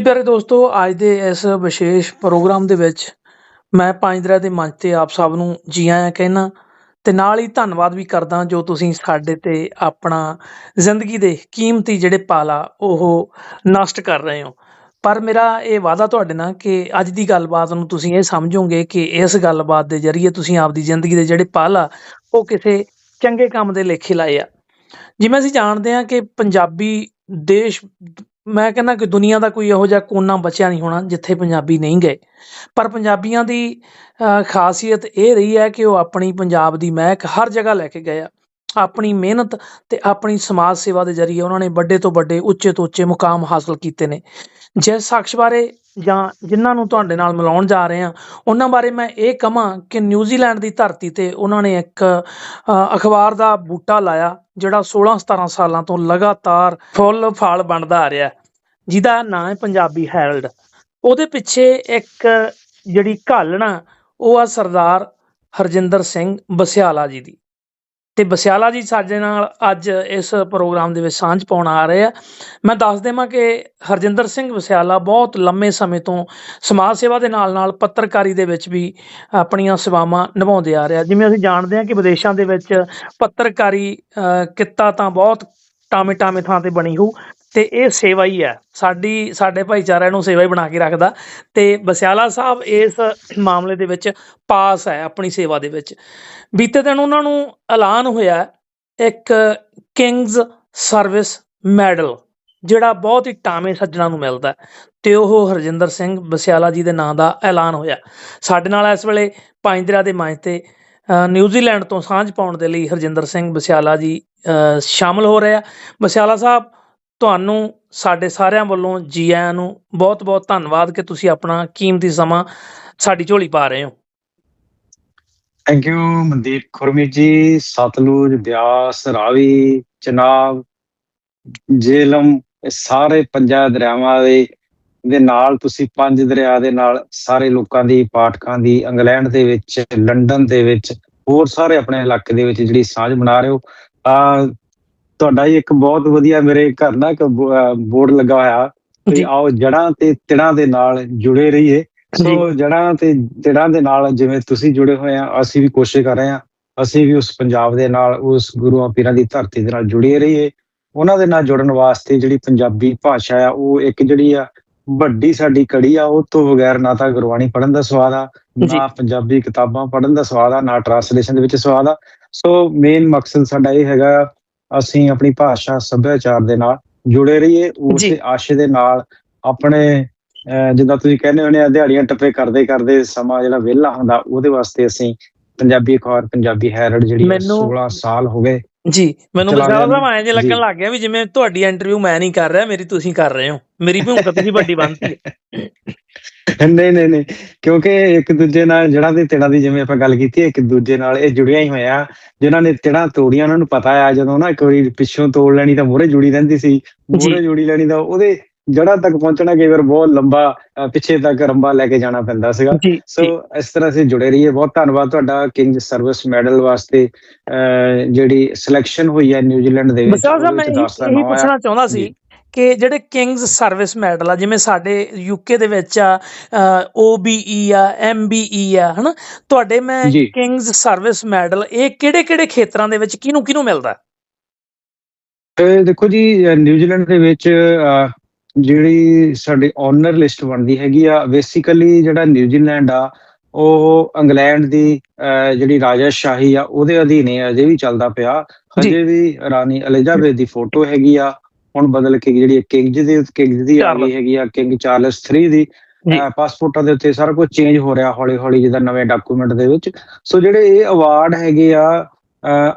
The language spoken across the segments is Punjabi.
ਜੀ ਪਿਆਰੇ ਦੋਸਤੋ, ਅੱਜ ਦੇ ਇਸ ਵਿਸ਼ੇਸ਼ ਪ੍ਰੋਗਰਾਮ ਦੇ ਵਿੱਚ ਮੈਂ ਪੰਜਦਰਾ ਦੇ ਮੰਚ ਤੇ ਆਪ ਸਭ ਨੂੰ ਜੀ ਆਇਆਂ ਕਹਿਣਾ ਤੇ ਨਾਲ ਹੀ ਧੰਨਵਾਦ ਵੀ ਕਰਦਾ ਜੋ ਤੁਸੀਂ ਸਾਡੇ ਤੇ ਆਪਣਾ ਜ਼ਿੰਦਗੀ ਦੇ ਕੀਮਤੀ ਜਿਹੜੇ ਪਲ ਆ ਉਹ ਨਸ਼ਟ ਕਰ ਰਹੇ ਹੋ। ਪਰ ਮੇਰਾ ਇਹ ਵਾਅਦਾ ਤੁਹਾਡੇ ਨਾਲ ਕਿ ਅੱਜ ਦੀ ਗੱਲਬਾਤ ਨੂੰ ਤੁਸੀਂ ਇਹ ਸਮਝੋਗੇ ਕਿ ਇਸ ਗੱਲਬਾਤ ਦੇ ਜ਼ਰੀਏ ਤੁਸੀਂ ਆਪਦੀ ਜ਼ਿੰਦਗੀ ਦੇ ਜਿਹੜੇ ਪਲ ਆ ਉਹ ਕਿਸੇ ਚੰਗੇ ਕੰਮ ਦੇ ਲੇਖੇ ਲਾਏ ਆ। ਜਿਵੇਂ ਅਸੀਂ ਜਾਣਦੇ ਹਾਂ ਕਿ ਪੰਜਾਬੀ ਦੇਸ਼ ਮੈਂ ਕਹਿੰਦਾ ਕਿ ਦੁਨੀਆ ਦਾ ਕੋਈ ਇਹੋ ਜਿਹਾ ਕੋਨਾ ਬਚਿਆ ਨਹੀਂ ਹੋਣਾ ਜਿੱਥੇ ਪੰਜਾਬੀ ਨਹੀਂ ਗਏ। ਪਰ ਪੰਜਾਬੀਆਂ ਦੀ ਖਾਸੀਅਤ ਇਹ ਰਹੀ ਹੈ ਕਿ ਉਹ ਆਪਣੀ ਪੰਜਾਬ ਦੀ ਮਹਿਕ ਹਰ ਜਗ੍ਹਾ ਲੈ ਕੇ ਗਏ ਆ। ਆਪਣੀ ਮਿਹਨਤ ਤੇ ਆਪਣੀ ਸਮਾਜ ਸੇਵਾ ਦੇ ਜ਼ਰੀਏ ਉਹਨਾਂ ਨੇ ਵੱਡੇ ਤੋਂ ਵੱਡੇ, ਉੱਚੇ ਤੋਂ ਉੱਚੇ ਮੁਕਾਮ ਹਾਸਲ ਕੀਤੇ ਨੇ। ਜਿਸ ਸ਼ਖਸ ਬਾਰੇ ਜਾਂ ਜਿਨ੍ਹਾਂ ਨੂੰ ਤੁਹਾਡੇ ਨਾਲ ਮਿਲਾਉਣ ਜਾ ਰਹੇ ਹਾਂ, ਉਹਨਾਂ ਬਾਰੇ ਮੈਂ ਇਹ ਕਹਾਂ ਕਿ ਨਿਊਜ਼ੀਲੈਂਡ ਦੀ ਧਰਤੀ ਤੇ ਉਹਨਾਂ ਨੇ ਇੱਕ ਅਖਬਾਰ ਦਾ ਬੂਟਾ ਲਾਇਆ, ਜਿਹੜਾ 16 17 ਸਾਲਾਂ ਤੋਂ ਲਗਾਤਾਰ ਫੁੱਲ ਫਾਲ ਬਣਦਾ ਆ ਰਿਹਾ ਜਿਹਦਾ ਨਾਂ ਹੈ ਪੰਜਾਬੀ ਹੈਰਲਡ ਉਹਦੇ ਪਿੱਛੇ ਇੱਕ ਜਿਹੜੀ ਘਾਲਣਾ, ਉਹ ਆ ਸਰਦਾਰ ਹਰਜਿੰਦਰ ਸਿੰਘ ਬਸਿਆਲਾ ਜੀ ਦੀ। ਤੇ ਬਸਿਆਲਾ ਜੀ ਸਾਡੇ ਨਾਲ ਅੱਜ ਇਸ ਪ੍ਰੋਗਰਾਮ ਦੇ ਵਿੱਚ ਸਾਂਝ ਪਾਉਣ ਆ ਰਹੇ ਆ। ਮੈਂ ਦੱਸ ਦੇਵਾਂ ਕਿ ਹਰਜਿੰਦਰ ਸਿੰਘ ਬਸਿਆਲਾ ਬਹੁਤ ਲੰਮੇ ਸਮੇਂ ਤੋਂ ਸਮਾਜ ਸੇਵਾ ਦੇ ਨਾਲ ਨਾਲ ਪੱਤਰਕਾਰੀ ਦੇ ਵਿੱਚ ਵੀ ਆਪਣੀਆਂ ਸੇਵਾਵਾਂ ਨਿਭਾਉਂਦੇ ਆ ਰਿਹਾ। ਜਿਵੇਂ ਅਸੀਂ ਜਾਣਦੇ ਹਾਂ ਕਿ ਵਿਦੇਸ਼ਾਂ ਦੇ ਵਿੱਚ ਪੱਤਰਕਾਰੀ ਕਿੱਤਾ ਤਾਂ ਬਹੁਤ ਟਾਮੇ ਟਾਮੇ ਥਾਂ ਤੇ ਬਣੀ ਹੋਊ। ਤੇ ਇਹ ਸੇਵਾ ਹੀ ਹੈ। ਸਾਡੀ ਸਾਡੇ ਭਾਈਚਾਰਿਆਂ ਨੂੰ ਸੇਵਾ ਹੀ ਬਣਾ ਕੇ ਰੱਖਦਾ। ਤੇ ਬਸਿਆਲਾ ਸਾਹਿਬ ਇਸ ਮਾਮਲੇ ਦੇ ਵਿੱਚ ਪਾਸ ਹੈ ਆਪਣੀ ਸੇਵਾ ਦੇ ਵਿੱਚ। ਬੀਤੇ ਦਿਨ ਉਹਨਾਂ ਨੂੰ ਐਲਾਨ ਹੋਇਆ ਇੱਕ ਕਿੰਗਸ ਸਰਵਿਸ ਮੈਡਲ ਜਿਹੜਾ ਬਹੁਤ ਹੀ ਟਾਵੇਂ ਸੱਜਣਾ ਨੂੰ ਮਿਲਦਾ ਹੈ। ਤੇ ਉਹ ਹਰਜਿੰਦਰ ਸਿੰਘ ਬਸਿਆਲਾ ਜੀ ਦੇ ਨਾਂ ਦਾ ਐਲਾਨ ਹੋਇਆ। ਸਾਡੇ ਨਾਲ ਇਸ ਵੇਲੇ ਪੰਜਦਰਾ ਦੇ ਮੰਚ ਤੇ ਨਿਊਜ਼ੀਲੈਂਡ ਤੋਂ ਸਾਂਝ ਪਾਉਣ ਦੇ ਲਈ ਹਰਜਿੰਦਰ ਸਿੰਘ ਬਸਿਆਲਾ ਜੀ ਅ, ਸ਼ਾਮਲ ਹੋ ਰਹੇ ਆ। ਬਸਿਆਲਾ ਸਾਹਿਬ ਤੁਹਾਨੂੰ ਸਾਡੇ ਸਾਰਿਆਂ ਵੱਲੋਂ ਜੀ ਆਇਆਂ ਨੂੰ ਬਹੁਤ-ਬਹੁਤ ਧੰਨਵਾਦ ਕਿ ਤੁਸੀਂ ਆਪਣਾ ਕੀਮਤੀ ਸਮਾਂ ਸਾਡੀ ਝੋਲੀ ਪਾ ਰਹੇ ਹੋ। ਥੈਂਕ ਯੂ ਮਨਦੀਪ ਖੁਰਮੀ ਜੀ, ਸਤਲੁਜ, ਬਿਆਸ, ਰਾਵੀ, ਚਨਾਬ ਜੇਲਮ ਇਹ ਸਾਰੇ ਪੰਜਾਂ ਦਰਿਆਵਾਂ ਦੇ ਦੇ ਨਾਲ ਤੁਸੀਂ ਪੰਜ ਦਰਿਆ ਦੇ ਨਾਲ ਸਾਰੇ ਲੋਕਾਂ ਦੀ, ਪਾਠਕਾਂ ਦੀ, ਇੰਗਲੈਂਡ ਦੇ ਵਿੱਚ, ਲੰਡਨ ਦੇ ਵਿੱਚ, ਹੋਰ ਸਾਰੇ ਆਪਣੇ ਇਲਾਕੇ ਦੇ ਵਿੱਚ ਜਿਹੜੀ ਸਾਂਝ ਬਣਾ ਰਹੇ ਹੋ, ਤਾਂ ਤੁਹਾਡਾ ਹੀ ਇੱਕ ਬਹੁਤ ਵਧੀਆ ਮੇਰੇ ਘਰ ਨਾ ਇੱਕ ਬੋਰਡ ਲੱਗਾ ਹੋਇਆ। ਤੇ ਆਓ ਜੜਾਂ ਤੇ ਤਿੜਾਂ ਦੇ ਨਾਲ ਜੁੜੇ ਰਹੀਏ। ਸੋ ਜੜਾਂ ਤੇ ਤਿੜਾਂ ਦੇ ਨਾਲ ਜਿਵੇਂ ਤੁਸੀਂ ਜੁੜੇ ਹੋਏ ਆ ਅਸੀਂ ਵੀ ਕੋਸ਼ਿਸ਼ ਕਰ ਰਹੇ ਆ। ਅਸੀਂ ਵੀ ਉਸ ਪੰਜਾਬ ਦੇ ਨਾਲ ਉਸ ਗੁਰੂਆਂ ਪੀਰਾਂ ਦੀ ਧਰਤੀ ਦੇ ਨਾਲ ਜੁੜੇ ਰਹੀਏ। ਉਹਨਾਂ ਦੇ ਨਾਲ ਜੁੜਨ ਵਾਸਤੇ ਜਿਹੜੀ ਪੰਜਾਬੀ ਭਾਸ਼ਾ ਆ ਉਹ ਇੱਕ ਜਿਹੜੀ ਆ ਵੱਡੀ ਸਾਡੀ ਕੜੀ ਆ ਉਹ ਤੋਂ ਬਗੈਰ ਨਾ ਤਾਂ ਗੁਰਬਾਣੀ ਪੜ੍ਹਨ ਦਾ ਸਵਾਦ ਆ। ਨਾ ਪੰਜਾਬੀ ਕਿਤਾਬਾਂ ਪੜ੍ਹਨ ਦਾ ਸਵਾਦ ਆ ਨਾ ਟਰਾਂਸਲੇਸ਼ਨ ਦੇ ਵਿੱਚ ਸਵਾਦ ਆ। ਸੋ ਮੇਨ ਮਕਸਦ ਸਾਡਾ ਇਹ ਹੈਗਾ ਅਸੀਂ ਆਪਣੀ ਭਾਸ਼ਾ ਸੱਭਿਆਚਾਰ ਦੇ ਨਾਲ ਜੁੜੇ ਰਹੀਏ ਉਸੇ ਆਸ਼ੇ ਦੇ ਨਾਲ ਆਪਣੇ ਜਿੱਦਾਂ ਤੁਸੀਂ ਕਹਿੰਦੇ ਹੋਣੇ ਆ ਦਿਹਾੜੀਆਂ ਟੱਪੇ ਕਰਦੇ ਕਰਦੇ ਸਮਾਂ ਜਿਹੜਾ ਵਿਹਲਾ ਹੁੰਦਾ ਉਹਦੇ ਵਾਸਤੇ ਅਸੀਂ ਪੰਜਾਬੀ ਅਖਬਾਰ ਪੰਜਾਬੀ ਹੈਰਡ ਜਿਹੜੀ ਆ, ਮੈਨੂੰ- 16 ਸਾਲ ਹੋ ਗਏ ਜੀ ਮੈਨੂੰ ਲਿਆ ਸਾਹਿਬ ਐਂ ਜੇ ਲੱਗਣ। ਲੱਗ ਗਿਆ ਵੀ ਜਿਵੇਂ ਤੁਹਾਡੀ ਇੰਟਰਵਿਊ ਮੈਂ ਨਹੀਂ ਕਰ ਰਿਹਾ ਮੇਰੀ ਤੁਸੀਂ ਕਰ ਰਹੇ ਹੋ। ਮੇਰੀ ਭੂਮਿਕਾ ਤੁਸੀਂ ਵੱਡੀ ਬਣਤੀ ਹੈ। ਨਹੀਂ ਨਹੀਂ ਨਹੀਂ। ਕਿਉਂਕਿ ਇੱਕ ਦੂਜੇ ਨਾਲ ਜੜਾਂ ਦੀ ਤਿੜਾਂ ਦੀ ਜਿਵੇਂ ਆਪਾਂ ਗੱਲ ਕੀਤੀ ਇੱਕ ਦੂਜੇ ਨਾਲ ਇਹ ਜੁੜਿਆ ਹੀ ਹੋਇਆ। ਜਿਨ੍ਹਾਂ ਨੇ ਤਿੜਾਂ ਤੋੜੀਆਂ ਉਹਨਾਂ ਨੂੰ ਪਤਾ ਆ ਜਦੋਂ ਨਾ ਇੱਕ ਵਾਰੀ ਪਿੱਛੋਂ ਤੋੜ ਲੈਣੀ ਤਾਂ ਮੂਹਰੇ ਜੁੜੀ ਰਹਿੰਦੀ ਸੀ। ਮੂਹਰੇ ਜੁੜੀ ਲੈਣੀ ਤਾਂ ਉਹਦੇ ਜੜਾਂ ਤੱਕ ਪਹੁੰਚਣਾ ਕਈ ਵਾਰ ਬਹੁਤ ਲੰਬਾ ਪਿੱਛੇ ਤੱਕ ਰੰਬਾ ਲੈ ਕੇ ਜਾਣਾ ਪੈਂਦਾ ਸੀਗਾ। ਸੋ ਇਸ ਤਰ੍ਹਾਂ ਅਸੀਂ ਜੁੜੇ ਰਹੀਏ। ਬਹੁਤ ਧੰਨਵਾਦ ਤੁਹਾਡਾ ਕਿੰਗ ਸਰਵਿਸ ਮੈਡਲ ਵਾਸਤੇ। ਜਿਹੜੀ ਸਿਲੈਕਸ਼ਨ ਹੋਈ ਹੈ ਨਿਊਜ਼ੀਲੈਂਡ ਦੇ ਵਿੱਚ ਸਾਹਿਬ ਮੈਂ ਇਹੀ ਪੁੱਛਣਾ ਚਾਹੁੰਦਾ ਸੀ। ਕਿ ਜਿਹੜੇ ਕਿੰਗਸ ਸਰਵਿਸ ਮੈਡਲ ਆ ਜਿਵੇਂ ਸਾਡੇ ਯੂਕੇ ਦੇ ਵਿੱਚ ਆ OBE ਆ MBE ਆ ਹਨਾ ਤੁਹਾਡੇ ਮੈਂ। ਕਿੰਗਸ ਸਰਵਿਸ ਮੈਡਲ ਇਹ ਕਿਹੜੇ-ਕਿਹੜੇ ਖੇਤਰਾਂ ਦੇ ਵਿੱਚ ਕਿਹਨੂੰ ਕਿਹਨੂੰ ਮਿਲਦਾ ਦੇਖੋ ਜੀ ਨਿਊਜ਼ੀਲੈਂਡ ਦੇ ਵਿੱਚ ਜਿਹੜੀ ਸਾਡੀ ਓਨਰ ਲਿਸਟ ਬਣਦੀ ਹੈਗੀ ਆ ਬੇਸਿਕਲੀ ਜਿਹੜਾ ਨਿਊਜ਼ੀਲੈਂਡ ਆ ਉਹ ਇੰਗਲੈਂਡ ਦੀ ਜਿਹੜੀ ਰਾਜਾਸ਼ਾਹੀ ਆ ਉਹਦੇ ਅਧੀਨ ਹੀ ਅਜੇ ਵੀ ਚੱਲਦਾ ਪਿਆ ਜੀ। ਹਜੇ ਵੀ ਰਾਣੀ ਐਲਿਜ਼ਾਬੈਥ ਦੀ ਫੋਟੋ ਹੈਗੀ ਆ ਹੁਣ ਬਦਲ ਕੇ ਜਿਹੜੀ ਕਿੰਗ ਦੀ ਕਿੰਗ ਦੀ ਆ। ਗਈ ਹੈਗੀ ਆ ਕਿੰਗ ਚਾਰਲਸ 3 ਦੀ। ਪਾਸਪੋਰਟਾਂ ਦੇ ਉੱਤੇ ਸਾਰਾ ਕੁਝ ਚੇਂਜ ਹੋ ਰਿਹਾ ਹੌਲੀ ਹੌਲੀ ਜਿੱਦਾਂ ਨਵੇਂ ਡਾਕੂਮੈਂਟ ਦੇ ਵਿੱਚ। ਸੋ ਜਿਹੜੇ ਇਹ ਅਵਾਰਡ ਹੈਗੇ ਆ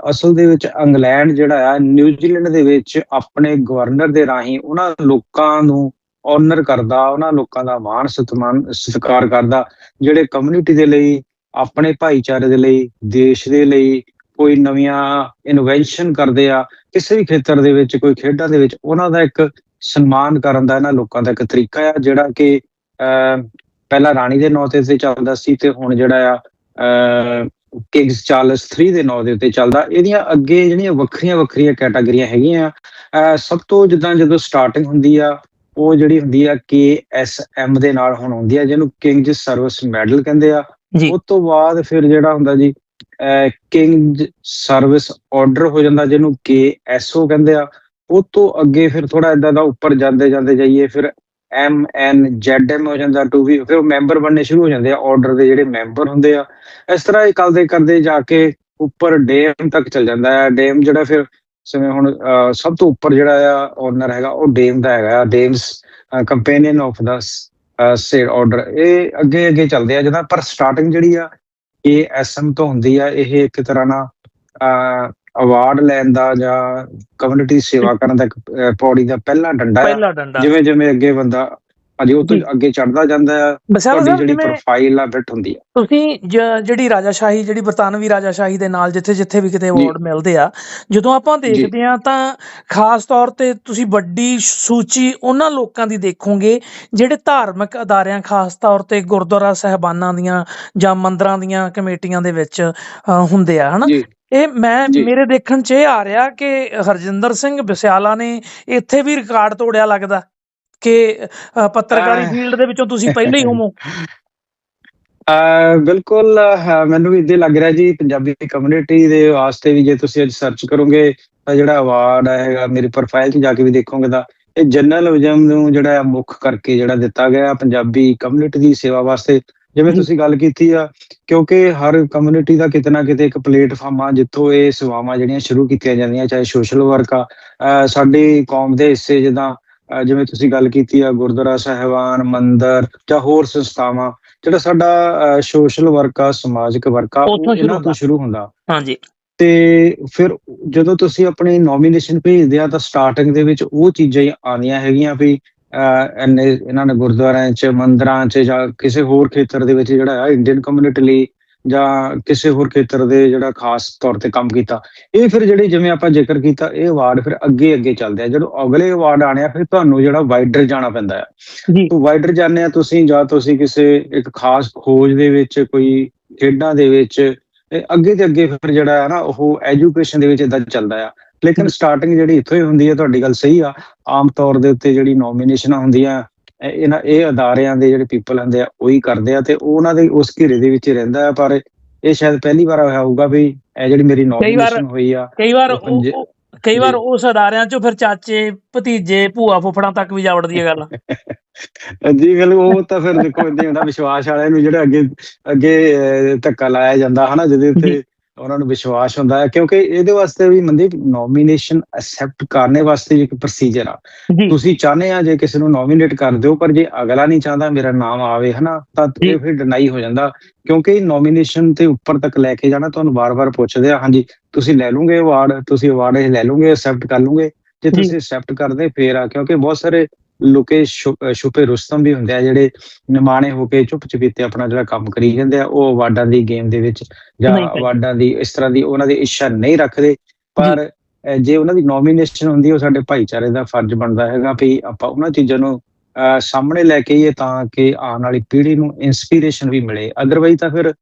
ਅਸਲ ਦੇ ਵਿੱਚ ਇੰਗਲੈਂਡ ਜਿਹੜਾ ਆ ਨਿਊਜ਼ੀਲੈਂਡ ਦੇ ਵਿੱਚ ਆਪਣੇ ਗਵਰਨਰ ਦੇ ਰਾਹੀਂ ਉਹਨਾਂ ਲੋਕਾਂ ਨੂੰ ਆਨਰ ਕਰਦਾ ਉਹਨਾਂ ਲੋਕਾਂ ਦਾ ਮਾਣ ਸਤਿਮਾਨ ਸਤਿਕਾਰ ਕਰਦਾ ਜਿਹੜੇ ਕਮਿਊਨਿਟੀ ਦੇ ਲਈ ਆਪਣੇ ਭਾਈਚਾਰੇ ਦੇ ਲਈ ਦੇਸ਼ ਦੇ ਲਈ ਕੋਈ ਨਵੀਆਂ ਇਨਵੈਂਸ਼ਨ ਕਰਦੇ ਆ ਕਿਸੇ ਵੀ ਖੇਤਰ ਦੇ ਵਿੱਚ ਕੋਈ ਖੇਡਾਂ ਦੇ ਵਿੱਚ ਉਹਨਾਂ ਦਾ ਇੱਕ ਸਨਮਾਨ ਕਰਨ ਦਾ ਇਹਨਾਂ ਲੋਕਾਂ ਦਾ ਇੱਕ ਤਰੀਕਾ ਆ ਜਿਹੜਾ ਕਿ ਪਹਿਲਾਂ ਰਾਣੀ ਦੇ ਨਾਂ ਤੇ ਚੱਲਦਾ ਸੀ ਤੇ ਹੁਣ ਜਿਹੜਾ ਆ ਕਿੰਗਸ ਚਾਰਲਸ 3 ਦੇ ਨਾਂ ਦੇ ਉੱਤੇ ਚੱਲਦਾ। ਇਹਦੀਆਂ ਅੱਗੇ ਜਿਹੜੀਆਂ ਵੱਖਰੀਆਂ ਵੱਖਰੀਆਂ ਕੈਟਾਗਰੀਆਂ ਹੈਗੀਆਂ ਸਭ ਤੋਂ ਜਿੱਦਾਂ ਜਦੋਂ ਸਟਾਰਟਿੰਗ ਹੁੰਦੀ ਆ ਉਹ ਜਿਹੜੀ ਹੁੰਦੀ ਆ KSM ਦੇ ਨਾਲ ਹੁਣ ਹੁੰਦੀ ਆ ਜਿਹਨੂੰ ਕਿੰਗਜ਼ ਸਰਵਿਸ ਮੈਡਲ ਕਹਿੰਦੇ ਆ। ਉਸ ਤੋਂ ਬਾਅਦ ਫਿਰ ਜਿਹੜਾ ਹੁੰਦਾ ਜੀ ਕਿੰਗਜ਼ ਸਰਵਿਸ ਆਰਡਰ ਹੋ ਜਾਂਦਾ ਜਿਹਨੂੰ KSO ਕਹਿੰਦੇ ਆ, ਉਹ ਤੋਂ ਅੱਗੇ ਫਿਰ ਥੋੜਾ ਇਦਾਂ ਦਾ ਉੱਪਰ ਜਾਂਦੇ ਜਾਂਦੇ ਜਾਈਏ, ਫਿਰ ਐਮ ਐਨ ਜ਼ੈਡ ਐਮ ਹੋ ਜਾਂਦਾ ਟੂ ਵੀ ਫਿਰ ਮੈਂਬਰ ਬਣਨੇ ਸ਼ੁਰੂ ਹੋ ਜਾਂਦੇ ਆ ਆਰਡਰ ਦੇ ਜਿਹੜੇ ਮੈਂਬਰ ਹੁੰਦੇ ਆ। ਇਸ ਤਰ੍ਹਾਂ ਇਹ ਕਰਦੇ ਕਰਦੇ ਜਾ ਕੇ ਉੱਪਰ ਡੇਮ ਤੱਕ ਚਲ ਜਾਂਦਾ ਹੈ। ਡੇਮ ਜਿਹੜਾ ਫਿਰ ਜਿਵੇਂ ਹੁਣ ਸਭ ਤੋਂ ਉੱਪਰ ਜਿਹੜਾ ਆ ਓਨਰ ਹੈਗਾ, ਉਹ ਡੇਮ ਦਾ ਹੈਗਾ dames companion of the said order ਇਹ ਅੱਗੇ ਅੱਗੇ ਚੱਲਦੇ ਆ, ਜਦੋਂ ਪਰ ਸਟਾਰਟਿੰਗ ਜਿਹੜੀ ਆ ਇਹ ਐਸਐਮ ਤੋਂ ਹੁੰਦੀ ਆ ਇਹ ਇੱਕ ਤਰ੍ਹਾਂ ਨਾਲ ਅਵਾਰਡ ਲੈਣ ਦਾ ਜਾਂ ਕਮਿਊਨਿਟੀ ਸੇਵਾ ਕਰਨ ਦਾ ਇੱਕ ਪੌੜੀ ਦਾ ਪਹਿਲਾ ਡੰਡਾ ਪਹਿਲਾ ਡੰਡਾ। ਜਿਵੇਂ ਜਿਵੇਂ ਅੱਗੇ ਬੰਦਾ ਅਜੇ ਉਹ ਤੋਂ। ਅੱਗੇ ਚੜਦਾ ਜਾਂਦਾ ਬਸਿਆਲਾ ਤੁਹਾਡੀ ਜਿਹੜੀ ਪ੍ਰੋਫਾਈਲ ਆ ਬਿਟ ਹੁੰਦੀ ਆ। ਤੁਸੀਂ ਜਿਹੜੀ ਰਾਜਾਸ਼ਾਹੀ ਜਿਹੜੀ ਬਰਤਾਨਵੀ ਰਾਜਾਸ਼ਾਹੀ ਦੇ ਨਾਲ ਜਿੱਥੇ ਜਿੱਥੇ ਵੀ ਕਿਤੇ ਅਵਾਰਡ ਮਿਲਦੇ ਆ ਜਦੋਂ ਆਪਾਂ ਦੇਖਦੇ ਆ ਤਾਂ ਖਾਸ ਤੌਰ ਤੇ ਤੁਸੀਂ ਵੱਡੀ ਸੂਚੀ ਉਹਨਾਂ ਲੋਕਾਂ ਦੀ ਦੇਖੋਗੇ ਜਿਹੜੇ ਧਾਰਮਿਕ ਅਦਾਰਿਆਂ ਖਾਸ ਤੌਰ ਤੇ ਗੁਰਦੁਆਰਾ ਸਹਿਬਾਨਾਂ ਦੀਆਂ ਜਾਂ ਮੰਦਰਾਂ ਦੀਆਂ ਕਮੇਟੀਆਂ ਦੇ ਵਿੱਚ ਹੁੰਦੇ ਆ ਹਨਾ? ਇਹ ਮੈਂ। ਮੇਰੇ ਦੇਖਣ 'ਚ ਇਹ ਆ ਰਿਹਾ ਕਿ ਹਰਜਿੰਦਰ ਸਿੰਘ ਬਸਿਆਲਾ ਨੇ ਇੱਥੇ ਵੀ ਰਿਕਾਰਡ ਤੋੜਿਆ ਲੱਗਦਾ। ਕਿ ਪੱਤਰਕਾਰੀ ਫੀਲਡ ਦੇ ਵਿੱਚੋਂ ਤੁਸੀਂ ਪਹਿਲੇ ਹੀ ਅਹ ਬਿਲਕੁਲ ਮੈਨੂੰ ਵੀ ਇਦਾਂ ਲੱਗ ਰਿਹਾ ਜੀ ਪੰਜਾਬੀ ਕਮਿਊਨਿਟੀ ਦੇ ਵਾਸਤੇ ਵੀ ਜੇ ਤੁਸੀਂ ਅੱਜ ਸਰਚ ਕਰੋਗੇ ਤਾਂ ਜਿਹੜਾ ਅਵਾਰਡ ਹੈਗਾ ਮੇਰੀ ਪ੍ਰੋਫਾਈਲ 'ਚ ਜਾ ਕੇ ਵੀ ਦੇਖੋਗੇ ਤਾਂ ਇਹ ਜਰਨਲਿਜ਼ਮ ਨੂੰ ਜਿਹੜਾ ਮੁੱਖ ਕਰਕੇ ਜਿਹੜਾ ਦਿੱਤਾ ਗਿਆ ਪੰਜਾਬੀ ਕਮਿਊਨਿਟੀ ਦੀ ਸੇਵਾ ਵਾਸਤੇ। ਜਿਵੇਂ। ਤੁਸੀਂ ਗੱਲ ਕੀਤੀ ਆ ਕਿਉਂਕਿ ਹਰ ਕਮਿਊਨਿਟੀ ਦਾ ਕਿਤੇ ਨਾ ਕਿਤੇ ਇੱਕ ਪਲੇਟਫਾਰਮ ਆ ਜਿੱਥੋਂ ਇਹ ਸੇਵਾਵਾਂ ਜਿਹੜੀਆਂ ਸ਼ੁਰੂ ਕੀਤੀਆਂ ਜਾਂਦੀਆਂ ਚਾਹੇ ਸੋਸ਼ਲ ਵਰਕ ਆ ਸਾਡੀ ਕੌਮ ਦੇ ਹਿੱਸੇ ਜਿੱਦਾਂ ਜਿਵੇਂ ਤੁਸੀਂ ਗੱਲ ਕੀਤੀ ਆ ਗੁਰਦੁਆਰਾ ਸਾਹਿਬਾਨ ਮੰਦਿਰ ਜਾਂ ਹੋਰ ਸੰਸਥਾਵਾਂ ਜਿਹੜਾ ਸਾਡਾ ਸੋਸ਼ਲ ਵਰਕ ਆ ਸਮਾਜਿਕ ਵਰਕ ਆ ਉੱਥੋਂ ਉਹ ਸ਼ੁਰੂ ਇਹਨਾਂ ਹੁੰਦਾ। ਤੋਂ ਸ਼ੁਰੂ ਹੁੰਦਾ ਹਾਂਜੀ ਤੇ ਫਿਰ ਜਦੋਂ ਤੁਸੀਂ ਆਪਣੀ ਨੋਮੀਨੇਸ਼ਨ ਭੇਜਦੇ ਆ ਤਾਂ ਸਟਾਰਟਿੰਗ ਦੇ ਵਿੱਚ ਉਹ ਚੀਜ਼ਾਂ ਹੀ ਆਉਂਦੀਆਂ ਹੈਗੀਆਂ ਵੀ ਇਹਨਾਂ ਨੇ ਗੁਰਦੁਆਰਿਆਂ 'ਚ ਮੰਦਿਰਾਂ 'ਚ ਜਾਂ ਕਿਸੇ ਹੋਰ ਖੇਤਰ ਦੇ ਵਿੱਚ ਜਿਹੜਾ ਆ ਇੰਡੀਅਨ ਕਮਿਊਨਿਟੀ ਲਈ ਜਾਂ ਕਿਸੇ ਹੋਰ ਖੇਤਰ ਦੇ ਜਿਹੜਾ ਖਾਸ ਤੌਰ ਤੇ ਕੰਮ ਕੀਤਾ ਇਹ ਫਿਰ ਜਿਹੜੀ ਜਿਵੇਂ ਆਪਾਂ ਜ਼ਿਕਰ ਕੀਤਾ ਇਹ ਅਵਾਰਡ ਫਿਰ ਅੱਗੇ ਅੱਗੇ ਚੱਲਦੇ ਆ। ਜਦੋਂ ਅਗਲੇ ਅਵਾਰਡ ਆਣੇ ਆ ਫਿਰ ਤੁਹਾਨੂੰ ਜਿਹੜਾ ਵਾਈਡਰ ਜਾਣਾ ਪੈਂਦਾ ਆ। ਜੀ। ਤੋਂ ਵਾਈਡਰ ਜਾਂਦੇ ਆ ਤੁਸੀਂ ਜਾਂ ਤੁਸੀਂ ਕਿਸੇ ਇੱਕ ਖਾਸ ਖੋਜ ਦੇ ਵਿੱਚ ਕੋਈ ਖੇਡਾਂ ਦੇ ਵਿੱਚ ਅੱਗੇ ਤੇ ਅੱਗੇ ਫਿਰ ਜਿਹੜਾ ਹੈ ਨਾ ਉਹ ਐਜੂਕੇਸ਼ਨ ਦੇ ਵਿੱਚ ਇਦਾਂ ਚੱਲਦਾ ਆ। ਲੇਕਿਨ ਸਟਾਰਟਿੰਗ ਜਿਹੜੀ ਇੱਥੋਂ ਹੀ ਹੁੰਦੀ ਹੈ ਤੁਹਾਡੀ ਗੱਲ ਸਹੀ ਆ। ਆਮ ਤੌਰ ਦੇ ਉੱਤੇ ਜਿਹੜੀ ਨੋਮੀਨੇਸ਼ਨਾਂ ਹੁੰਦੀਆਂ ਇਹਨਾਂ ਇਹ ਅਦਾਰਿਆਂ ਦੇ ਜਿਹੜੇ ਪੀਪਲ ਹੁੰਦੇ ਆ ਉਹੀ ਕਰਦੇ ਆ ਤੇ ਉਹ ਉਹਨਾਂ ਦੇ ਉਸ ਘੇਰੇ ਦੇ ਵਿੱਚ ਰਹਿੰਦਾ ਆ ਪਰ ਇਹ ਸ਼ਾਇਦ ਪਹਿਲੀ ਵਾਰ ਹੋਇਆ ਹੋਊਗਾ ਵੀ ਇਹ ਜਿਹੜੀ ਮੇਰੀ ਨੋਮੀਨੇਸ਼ਨ ਹੋਈ ਆ ਕਈ ਵਾਰ ਕਈ ਵਾਰ। ਉਸ ਅਦਾਰਿਆਂ ਚੋਂ ਫਿਰ ਚਾਚੇ ਭਤੀਜੇ ਭੂਆ ਫੁੱਫੜਾਂ ਤੱਕ ਵੀ ਜਾ ਵੜਦੀ ਹੈ ਗੱਲ ਜੀ ਬਿਲਕੁਲ ਉਹ ਤਾਂ ਫਿਰ ਦੇਖੋ ਇੰਦੇ ਹੁੰਦਾ ਵਿਸ਼ਵਾਸ ਵਾਲਿਆਂ ਨੂੰ ਜਿਹੜਾ ਅੱਗੇ ਅੱਗੇ ਧੱਕਾ ਲਾਇਆ ਜਾਂਦਾ ਹਨਾ ਜਿਹਦੇ ਉੱਤੇ। ਉਹਨਾਂ ਨੂੰ ਵਿਸ਼ਵਾਸ ਹੁੰਦਾ ਹੈ ਕਿਉਂਕਿ ਇਹਦੇ ਵਾਸਤੇ ਵੀ ਮੰਦੀ ਨੋਮੀਨੇਸ਼ਨ ਐਕਸੈਪਟ ਕਰਨੇ ਵਾਸਤੇ ਇੱਕ ਪ੍ਰੋਸੀਜਰ ਆ ਤੁਸੀਂ ਚਾਹੁੰਦੇ ਆ ਜੇ ਕਿਸੇ ਨੂੰ ਨੋਮੀਨੇਟ ਕਰ ਦਿਓ ਪਰ ਜੇ ਅਗਲਾ ਨਹੀਂ ਚਾਹੁੰਦਾ ਮੇਰਾ ਨਾਮ ਆਵੇ ਹਨਾ ਤਾਂ। ਇਹ ਫਿਰ ਡਿਨਾਈ ਹੋ ਜਾਂਦਾ ਕਿਉਂਕਿ ਨੋਮੀਨੇਸ਼ਨ ਤੇ ਉੱਪਰ ਤੱਕ ਲੈ ਕੇ ਜਾਣਾ ਤੁਹਾਨੂੰ ਵਾਰ-ਵਾਰ ਪੁੱਛਦੇ ਆ ਹਾਂਜੀ ਤੁਸੀਂ ਲੈ ਲਓਗੇ ਅਵਾਰਡ ਤੁਸੀਂ ਅਵਾਰਡ ਲੈ ਲਓਗੇ ਐਕਸੈਪਟ ਕਰ ਲਓਗੇ ਜੇ ਜੀ। ਤੁਸੀਂ ਐਕਸੈਪਟ ਕਰਦੇ ਫੇਰ ਆ ਕਿਉਂਕਿ ਬਹੁਤ ਸਾਰੇ ਲੁਕੇ ਛੁਪੇ ਰੁਸਤਮ ਵੀ ਹੁੰਦੇ ਆ ਜਿਹੜੇ ਨਿਮਾਣੇ ਹੋ ਕੇ ਚੁੱਪ ਚਪੀਤੇ ਆਪਣਾ ਜਿਹੜਾ ਕੰਮ ਕਰੀ ਜਾਂਦੇ ਆ ਉਹ ਅਵਾਰਡਾਂ ਦੀ ਗੇਮ ਦੇ ਵਿੱਚ ਜਾਂ। ਅਵਾਰਡਾਂ ਦੀ ਇਸ ਤਰ੍ਹਾਂ ਦੀ ਉਹਨਾਂ ਦੀ ਇੱਛਾ ਨਹੀਂ ਰੱਖਦੇ। ਪਰ ਜੇ ਉਹਨਾਂ ਦੀ ਨੋਮੀਨੇਸ਼ਨ ਹੁੰਦੀ ਉਹ ਸਾਡੇ ਭਾਈਚਾਰੇ ਦਾ ਫਰਜ਼ ਬਣਦਾ ਹੈਗਾ ਵੀ ਆਪਾਂ ਉਹਨਾਂ ਚੀਜ਼ਾਂ ਨੂੰ ਸਾਹਮਣੇ ਲੈ ਕੇ ਆਈਏ ਤਾਂ ਕਿ ਆਉਣ ਵਾਲੀ ਪੀੜ੍ਹੀ ਨੂੰ ਇਨਸਪੀਰੇਸ਼ਨ ਵੀ ਮਿਲੇ। ਅਦਰਵਾਈਜ਼ ਤਾਂ ਫਿਰ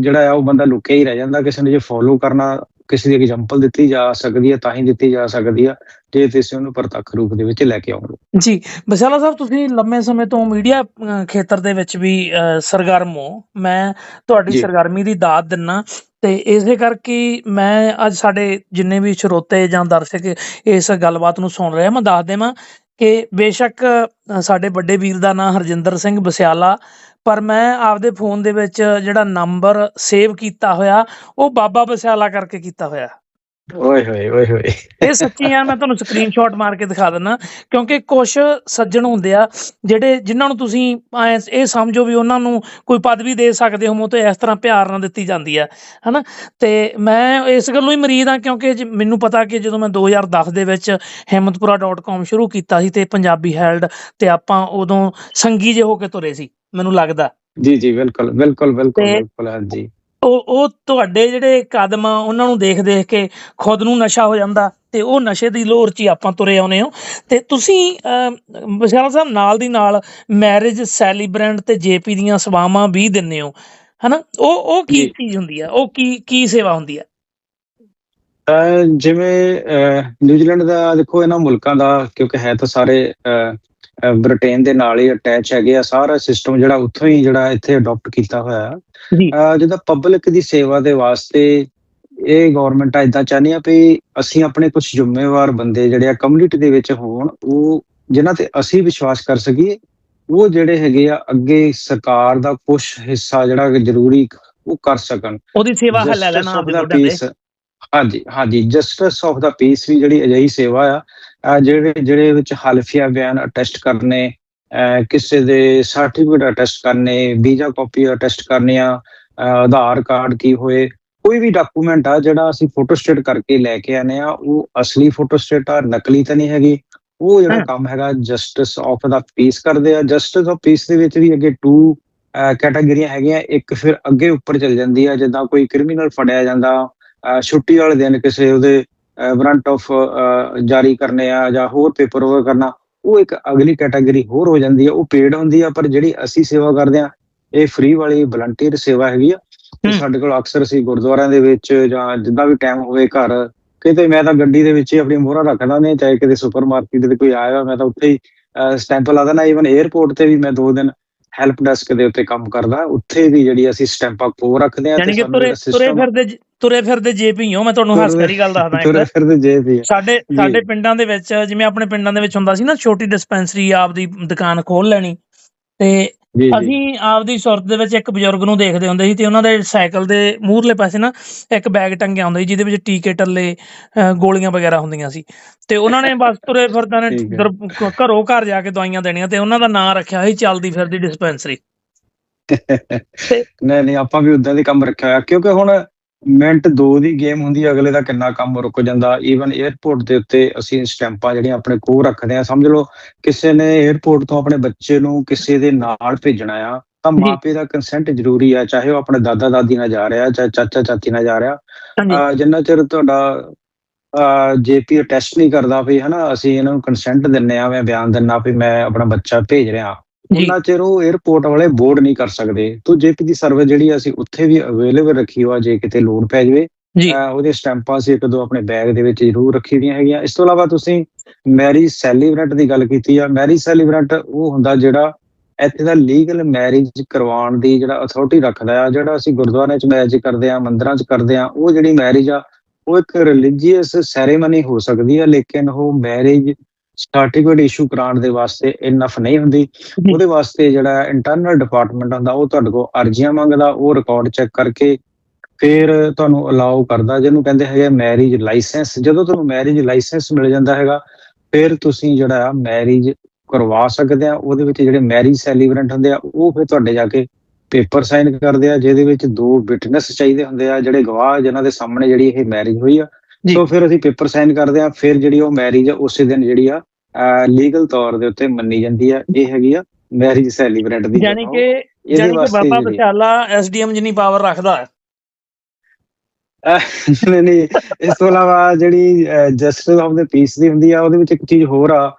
ਜਿਹੜਾ ਆ ਉਹ ਬੰਦਾ ਲੁਕਿਆ ਹੀ ਰਹਿ ਜਾਂਦਾ ਕਿਸੇ ਨੂੰ ਜੇ ਫੋਲੋ ਕਰਨਾ ਕਿਸੇ ਦੀ ਐਗਜ਼ਾਮਪਲ ਦਿੱਤੀ ਜਾ ਸਕਦੀ ਹੈ ਤਾਂ ਹੀ ਦਿੱਤੀ ਜਾ ਸਕਦੀ ਆ ਜੇ ਤੁਸੀਂ ਉਹਨੂੰ ਪ੍ਰਤੱਖ ਰੂਪ ਦੇ ਵਿੱਚ ਲੈ ਕੇ ਆਉਂਗੇ ਜੀ ਬਸਾਲਾ ਸਾਹਿਬ ਤੁਸੀਂ ਲੰਮੇ ਸਮੇਂ ਤੋਂ ਮੀਡੀਆ ਖੇਤਰ ਦੇ ਵਿੱਚ ਵੀ ਸਰਗਰਮ ਹੋ ਮੈਂ ਤੁਹਾਡੀ। ਸਰਗਰਮੀ ਦੀ ਦਾਤ ਦਿੰਨਾ ਤੇ ਇਸੇ ਕਰਕੇ ਮੈਂ ਅੱਜ ਸਾਡੇ ਜਿੰਨੇ ਵੀ ਸਰੋਤੇ ਜਾਂ ਦਰਸ਼ਕ ਇਸ ਗੱਲਬਾਤ ਨੂੰ ਸੁਣ ਰਹੇ ਆ ਮੈਂ ਦੱਸ ਦੇਵਾਂ ਕਿ ਬੇਸ਼ੱਕ ਸਾਡੇ ਵੱਡੇ ਵੀਰ ਦਾ ਨਾਮ ਹਰਜਿੰਦਰ ਸਿੰਘ ਬਸਿਆਲਾ ਪਰ ਮੈਂ ਆਪਦੇ ਫੋਨ ਦੇ ਵਿੱਚ ਜਿਹੜਾ ਨੰਬਰ ਸੇਵ ਕੀਤਾ ਹੋਇਆ ਉਹ ਬਾਬਾ ਬਸਿਆਲਾ ਕਰਕੇ ਕੀਤਾ ਹੋਇਆ। ਓਏ ਹੋਏ ਓਏ ਹੋਏ। ਇਹ ਸੱਚੀ ਆ ਮੈਂ ਤੁਹਾਨੂੰ ਸਕਰੀਨਸ਼ਾਟ ਮਾਰ ਕੇ ਦਿਖਾ ਦਿੰਦਾ ਕਿਉਂਕਿ ਕੁਝ ਸੱਜਣ ਹੁੰਦੇ ਆ ਜਿਹੜੇ ਜਿਨ੍ਹਾਂ ਨੂੰ ਤੁਸੀਂ ਇਹ ਸਮਝੋ ਵੀ ਉਹਨਾਂ ਨੂੰ ਕੋਈ ਪਦਵੀ ਦੇ ਸਕਦੇ ਹੋ ਤੇ ਇਸ ਤਰ੍ਹਾਂ ਪਿਆਰ ਨਾਲ ਦਿੱਤੀ ਜਾਂਦੀ ਆ ਹਨਾ? ਤੇ ਮੈਂ ਇਸ ਗੱਲੋਂ ਹੀ ਮਰੀਦ ਆ ਕਿਉਂਕਿ ਮੈਨੂੰ ਪਤਾ ਕਿ ਜਦੋਂ ਮੈਂ 2010 ਦੇ ਵਿੱਚ ਹਿੰਮਤਪੁਰਾ.com ਸ਼ੁਰੂ ਕੀਤਾ ਸੀ ਤੇ ਪੰਜਾਬੀ ਹੈਲਡ ਤੇ ਆਪਾਂ ਉਦੋਂ ਸੰਗੀ ਜੇ ਹੋ ਕੇ ਤੁਰੇ ਸੀ। ਮੈਨੂੰ ਲੱਗਦਾ। ਜੀ ਜੀ ਬਿਲਕੁਲ ਬਿਲਕੁਲ ਬਿਲਕੁਲ ਬਿਲਕੁਲ ਹਾਂਜੀ ਉਹ ਉਹ ਤੁਹਾਡੇ ਜਿਹੜੇ ਕਦਮ ਆ ਉਹਨਾਂ ਨੂੰ ਦੇਖ ਦੇਖ ਕੇ ਖੁਦ ਨੂੰ ਨਸ਼ਾ ਹੋ ਜਾਂਦਾ ਤੇ ਉਹ ਨਸ਼ੇ ਦੀ ਲੋਰ 'ਚ ਹੀ ਆਪਾਂ ਤੁਰੇ ਆਉਨੇ ਹੋ। ਤੇ ਤੁਸੀਂ ਬਸ਼ਾਰਾ ਸਾਹਿਬ ਨਾਲ ਦੀ ਨਾਲ ਮੈਰਿਜ ਸੈਲੀਬ੍ਰੈਂਟ ਤੇ ਜੇਪੀ ਦੀਆਂ ਸੇਵਾਵਾਂ ਵੀ ਦਿੰਨੇ ਹੋ ਹਨਾ? ਉਹ ਉਹ ਕੀ। ਚੀਜ਼ ਹੁੰਦੀ ਆ? ਉਹ ਕੀ ਕੀ ਸੇਵਾ ਹੁੰਦੀ ਆ? ਜਿਵੇਂ ਨਿਊਜ਼ੀਲੈਂਡ ਦਾ ਦੇਖੋ ਇਹਨਾਂ ਮੁਲਕਾਂ ਦਾ ਕਿਉਂਕਿ ਹੈ ਤਾਂ ਸਾਰੇ ਬ੍ਰਿਟੇਨ ਦੇ ਨਾਲ ਹੀ ਅਟੈਚ ਹੈਗੇ ਆ। ਸਾਰਾ ਸਿਸਟਮ ਜਿਹੜਾ ਉੱਥੋਂ ਹੀ ਜਿਹੜਾ ਇੱਥੇ ਅਡਾਪਟ ਕੀਤਾ ਹੋਇਆ ਹੈ ਜੀ। ਅਹ ਜਿੱਦਾਂ ਪਬਲਿਕ ਦੀ ਸੇਵਾ ਦੇ ਵਾਸਤੇ ਇਹ ਗਵਰਨਮੈਂਟ ਇਦਾਂ ਚਾਹੁੰਦੀ ਆ ਵੀ ਅਸੀਂ ਆਪਣੇ ਕੁਝ ਜ਼ਿੰਮੇਵਾਰ ਬੰਦੇ ਜਿਹੜੇ ਆ ਕਮਿਊਨਿਟੀ ਦੇ ਵਿੱਚ ਹੋਣ ਉਹ ਜਿਨ੍ਹਾਂ ਤੇ ਅਸੀਂ ਵਿਸ਼ਵਾਸ ਕਰ ਸਕੀਏ ਉਹ ਜਿਹੜੇ ਹੈਗੇ ਆ ਅੱਗੇ ਸਰਕਾਰ ਦਾ ਕੁਝ ਹਿੱਸਾ ਜਿਹੜਾ ਜ਼ਰੂਰੀ ਉਹ ਕਰ ਸਕਣ। ਉਹਦੀ ਸੇਵਾ ਲੈ Justice ਲੈਣਾ peace, ਹਾਂਜੀ ਹਾਂਜੀ। ਜਸਟਿਸ ਆਫ ਦਾ ਪੀਸ ਵੀ ਜਿਹੜੀ ਅਜਿਹੀ ਸੇਵਾ ਆ ਜਿਹੜੇ ਜਿਹੜੇ ਵਿੱਚ ਹਲਫੀਆ ਬਿਆਨ ਅਟੈਸਟ ਕਰਨੇ ਕਿਸੇ ਦੇ ਸਰਟੀਫਿਕੇਟ ਅਟੈਸਟ ਕਰਨੇ ਵੀਜ਼ਾ ਕਾਪੀ ਅਟੈਸਟ ਕਰਨੀਆਂ ਆਧਾਰ ਕਾਰਡ ਕੀ ਹੋਏ ਕੋਈ ਵੀ ਡਾਕੂਮੈਂਟ ਆ ਜਿਹੜਾ ਅਸੀਂ ਫੋਟੋ ਸਟੇਟ ਕਰਕੇ ਲੈ ਕੇ ਆਨੇ ਆ ਉਹ ਅਸਲੀ ਫੋਟੋ ਸਟੇਟ ਆ ਨਕਲੀ ਤਾਂ ਨਹੀਂ ਹੈਗੀ। ਉਹ ਜਿਹੜਾ। ਕੰਮ ਹੈਗਾ ਜਸਟਿਸ ਆਫ ਦਾ ਪੀਸ ਕਰਦੇ ਆ। ਜਸਟਿਸ ਆਫ ਪੀਸ ਦੇ ਵਿੱਚ ਵੀ ਅੱਗੇ ਟੂ ਕੈਟਾਗਰੀਆਂ ਹੈਗੀਆਂ। ਇੱਕ ਫਿਰ ਅੱਗੇ ਉੱਪਰ ਚਲ ਜਾਂਦੀ ਆ ਜਿੱਦਾਂ ਕੋਈ ਕ੍ਰਿਮੀਨਲ ਫੜਿਆ ਜਾਂਦਾ ਛੁੱਟੀ ਵਾਲੇ ਦਿਨ ਕਿਸੇ ਉਹਦੇ ਵਾਰੰਟ ਆਫ ਜਾਰੀ ਕਰਨੇ ਆ ਜਾਂ ਹੋਰ ਪੇਪਰ ਵਰਕ ਕਰਨਾ ਉਹ ਇੱਕ ਅਗਲੀ ਕੈਟਾਗਰੀ ਹੋਰ ਹੋ ਜਾਂਦੀ ਆ ਉਹ ਪੇਡ ਹੁੰਦੀ ਆ ਪਰ ਜਿਹੜੀ ਅਸੀਂ ਸੇਵਾ ਕਰਦੇ ਆ ਇਹ ਫ੍ਰੀ ਵਾਲੀ ਵਲੰਟੀਅਰ ਸੇਵਾ ਹੈਗੀ ਆ ਤੇ। ਸਾਡੇ ਕੋਲ ਅਕਸਰ ਅਸੀਂ ਗੁਰਦੁਆਰਿਆਂ ਦੇ ਵਿੱਚ ਜਾਂ ਜਿੱਦਾਂ ਵੀ ਟਾਈਮ ਹੋਵੇ ਘਰ ਕਿਤੇ ਮੈਂ ਤਾਂ ਗੱਡੀ ਦੇ ਵਿੱਚ ਹੀ ਆਪਣੀ ਮੋਹਰਾਂ ਰੱਖਦਾ ਨੇ ਚਾਹੇ ਕਿਤੇ ਸੁਪਰਮਾਰਕਟ ਦੇ ਕੋਈ ਆਇਆ ਮੈਂ ਤਾਂ ਉੱਥੇ ਹੀ ਸਟੈਂਪ ਲਾ ਦੇਣਾ ਈਵਨ 에어ਪੋਰਟ ਤੇ ਵੀ ਮੈਂ ਦੋ ਦਿਨ ਹੈਲਪ ਡੈਸਕ ਦੇ ਉੱਤੇ ਕੰਮ ਕਰਦਾ ਉੱਥੇ ਵੀ ਜਿਹੜੀ ਅਸੀਂ ਸਟੈਂਪਾਂ ਕੋ ਰੱਖਦੇ ਆ ਯਾਨੀ ਕਿ ਤੁਰੇ ਤੁਰੇ ਫਿਰਦੇ ਜ- ਤੁਰੇ ਫਿਰਦੇ ਜੇਪੀ ਹੋ ਮੈਂ ਤੁਹਾਨੂੰ ਹੱਸ ਤੁਰੇ- ਕਰੀ ਗੱਲ ਦੱਸਦਾ ਤੁਰੇ ਇੱਕ। ਫਿਰਦੇ ਜੇ ਵੀ ਆ। ਸਾਡੇ। ਸਾਡੇ ਪਿੰਡਾਂ ਦੇ ਵਿੱਚ ਜਿਵੇਂ ਆਪਣੇ ਪਿੰਡਾਂ ਦੇ ਵਿੱਚ ਹੁੰਦਾ ਸੀ ਨਾ ਛੋਟੀ ਡਿਸਪੈਂਸਰੀ ਆਪਦੀ ਦੁਕਾਨ ਖੋਲ ਲੈਣੀ। ਤੇ ਅਸੀਂ ਆਪਦੀ ਸੁਰਤ ਦੇ ਵਿੱਚ ਇੱਕ ਬਜ਼ੁਰਗ ਨੂੰ ਦੇਖਦੇ ਹੁੰਦੇ ਸੀ ਤੇ ਉਹਨਾਂ ਦੇ ਸਾਈਕਲ ਦੇ ਮੂਹਰਲੇ ਪਾਸੇ ਨਾ ਇੱਕ ਬੈਗ ਟੰਗਿਆ ਹੁੰਦਾ ਸੀ ਜਿਹਦੇ ਵਿੱਚ ਟੀਕੇ ਟੱਲੇ ਗੋਲੀਆਂ ਵਗੈਰਾ ਹੁੰਦੀਆਂ ਸੀ। ਤੇ ਉਹਨਾਂ ਨੇ ਬਸ ਤੁਰੇ ਫਿਰਦਿਆਂ ਨੇ ਘਰੋਂ ਘਰ ਜਾ ਕੇ ਦਵਾਈਆਂ ਦੇਣੀਆਂ ਤੇ ਉਹਨਾਂ ਦਾ ਨਾਂ ਰੱਖਿਆ ਸੀ ਚੱਲਦੀ ਫਿਰਦੀ ਡਿਸਪੈਂਸਰੀ ਨਹੀਂ ਨਹੀਂ ਆਪਾਂ ਵੀ ਉਦਾਂ ਦੇ ਕੰਮ ਰੱਖਿਆ ਹੋਇਆ ਕਿਉਂਕਿ ਹੁਣ ਮਿੰਟ 2 ਦੀ ਗੇਮ ਹੁੰਦੀ ਹੈ ਅਗਲੇ ਦਾ ਕਿੰਨਾ ਕੰਮ ਰੁਕ ਜਾਂਦਾ। ਈਵਨ 에ਅਰਪੋਰਟ ਦੇ ਉੱਤੇ ਅਸੀਂ ਸਟੈਂਪਾਂ ਜਿਹੜੀਆਂ ਆਪਣੇ ਕੋਲ ਰੱਖਦੇ ਆ ਸਮਝ ਲਓ ਕਿਸੇ ਨੇ 에ਅਰਪੋਰਟ ਤੋਂ ਆਪਣੇ ਬੱਚੇ ਨੂੰ ਕਿਸੇ ਦੇ ਨਾਲ ਭੇਜਣਾ ਆ ਤਾਂ ਮਾਪੇ ਦਾ ਕੰਸੈਂਟ ਜ਼ਰੂਰੀ ਆ ਚਾਹੇ ਉਹ ਆਪਣੇ ਦਾਦਾ ਦਾਦੀ ਨਾਲ ਜਾ ਰਿਹਾ ਚਾਹੇ ਚਾਚਾ ਚਾਚੀ ਨਾਲ ਜਾ ਰਿਹਾ। ਜਿੰਨਾ ਚਿਰ ਤੁਹਾਡਾ ਜੇਪੀ ਟੈਸਟ ਨਹੀਂ ਕਰਦਾ ਵੀ ਹਨਾ ਅਸੀਂ ਇਹਨਾਂ ਨੂੰ ਕੰਸੈਂਟ ਦਿੰਨੇ ਆ ਮੈਂ ਬਿਆਨ ਦਿੰਨਾ ਵੀ ਮੈਂ ਆਪਣਾ ਬੱਚਾ ਭੇਜ ਰਿਹਾ। ਉਹਨਾਂ ਚਿਰ ਉਹ 에어ਪੋਰਟ ਵਾਲੇ ਬੋਰਡ ਨਹੀਂ ਕਰ ਸਕਦੇ। ਤੋਂ ਜੇਪੀ ਦੀ ਸਰਵਿਸ ਜਿਹੜੀ ਅਸੀਂ ਉੱਥੇ ਵੀ ਅਵੇਲੇਬਲ ਰੱਖੀ ਹੋਆ ਜੇ ਕਿਤੇ ਲੋਡ ਪੈ ਜਾਵੇ ਉਹਦੇ ਸਟੈਂਪਾਂ ਅਸੀਂ ਇੱਕ ਦੋ ਆਪਣੇ ਬੈਗ ਦੇ ਵਿੱਚ ਜ਼ਰੂਰ ਰੱਖੀ ਦੀਆਂ ਹੈਗੀਆਂ। ਇਸ ਤੋਂ ਇਲਾਵਾ ਤੁਸੀਂ ਮੈਰਿਜ ਸੈਲੀਬ੍ਰੇਟ ਦੀ ਗੱਲ ਕੀਤੀ ਆ। ਮੈਰਿਜ ਸੈਲੀਬ੍ਰੇਟ ਉਹ ਹੁੰਦਾ ਜਿਹੜਾ ਇੱਥੇ ਦਾ ਲੀਗਲ ਮੈਰਿਜ ਕਰਵਾਉਣ ਦੀ ਜਿਹੜਾ ਅਥਾਰਟੀ ਰੱਖਦਾ ਆ ਜਿਹੜਾ ਅਸੀਂ ਗੁਰਦੁਆਰਿਆਂ 'ਚ ਮੈਰਿਜ ਕਰਦੇ ਆ ਮੰਦਿਰਾਂ 'ਚ ਕਰਦੇ ਆ ਉਹ ਜਿਹੜੀ ਮੈਰਿਜ ਆ ਉਹ ਇੱਕ ਰਿਲੀਜੀਅਸ ਸੈਰੇਮਨੀ ਹੋ ਸਕਦੀ ਆ ਲੇਕਿਨ ਉਹ ਮੈਰਿਜ ਸਰਟੀਫਿਕੇਟ ਇਸ਼ੂ ਕਰਾਉਣ ਦੇ ਵਾਸਤੇ ਇਨਫ ਨਹੀਂ ਹੁੰਦੀ। ਉਹਦੇ ਵਾਸਤੇ ਜਿਹੜਾ ਇੰਟਰਨਲ ਡਿਪਾਰਟਮੈਂਟ ਹੁੰਦਾ ਉਹ ਤੁਹਾਡੇ ਕੋਲ ਅਰਜ਼ੀਆਂ ਮੰਗਦਾ ਉਹ ਰਿਕਾਰਡ ਚੈੱਕ ਕਰਕੇ ਫਿਰ ਤੁਹਾਨੂੰ ਅਲਾਉ ਕਰਦਾ ਜਿਹਨੂੰ ਕਹਿੰਦੇ ਹੈਗੇ ਮੈਰਿਜ ਲਾਇਸੈਂਸ ਜਦੋਂ ਤੁਹਾਨੂੰ ਮੈਰਿਜ ਲਾਇਸੈਂਸ ਮਿਲ ਜਾਂਦਾ ਹੈਗਾ ਫਿਰ ਤੁਸੀਂ ਜਿਹੜਾ ਮੈਰਿਜ ਕਰਵਾ ਸਕਦੇ ਆ ਉਹਦੇ ਵਿੱਚ ਜਿਹੜੇ ਮੈਰਿਜ ਸੈਲੀਬ੍ਰੈਂਟ ਹੁੰਦੇ ਆ ਉਹ ਫਿਰ ਤੁਹਾਡੇ ਜਾ ਕੇ ਪੇਪਰ ਸਾਈਨ ਕਰਦੇ ਆ ਜਿਹਦੇ ਵਿੱਚ ਦੋ ਵਿਟਨੈਸ ਚਾਹੀਦੇ ਹੁੰਦੇ ਆ ਜਿਹੜੇ ਗਵਾਹ ਜਿਨ੍ਹਾਂ ਦੇ ਸਾਹਮਣੇ ਜਿਹੜੀ ਇਹ ਮੈਰਿਜ ਹੋਈ ਆ। ਸੋ ਫਿਰ ਅਸੀਂ ਪੇਪਰ ਸਾਈਨ ਕਰਦੇ ਆ ਫਿਰ ਜਿਹੜੀ ਉਹ ਮੈਰਿਜ ਉਸੇ ਦਿਨ ਜਿਹੜੀ ਆ ਲੀਗਲ ਤੌਰ ਦੇ ਉੱਤੇ ਮੰਨੀ ਜਾਂਦੀ ਆ। ਇਹ ਹੈਗੀ ਆ ਮੈਰਿਜ ਸੈਲੀਬ੍ਰੈਂਟ ਦੀ ਯਾਨੀ। ਕਿ ਯਾਨੀ ਕਿ ਬਾਬਾ ਬਚਾਲਾ ਐਸਡੀਐਮ ਜਿੰਨੀ ਪਾਵਰ ਰੱਖਦਾ ਹੈ। ਨਹੀਂ ਨਹੀਂ ਇਸ ਤੋਂ ਇਲਾਵਾ ਜਿਹੜੀ ਜਸਟਿਸ ਆਫ ਦ ਪੀਸ ਦੀ ਹੁੰਦੀ ਆ ਉਹਦੇ ਵਿੱਚ ਇੱਕ ਚੀਜ਼ ਹੋਰ ਆ।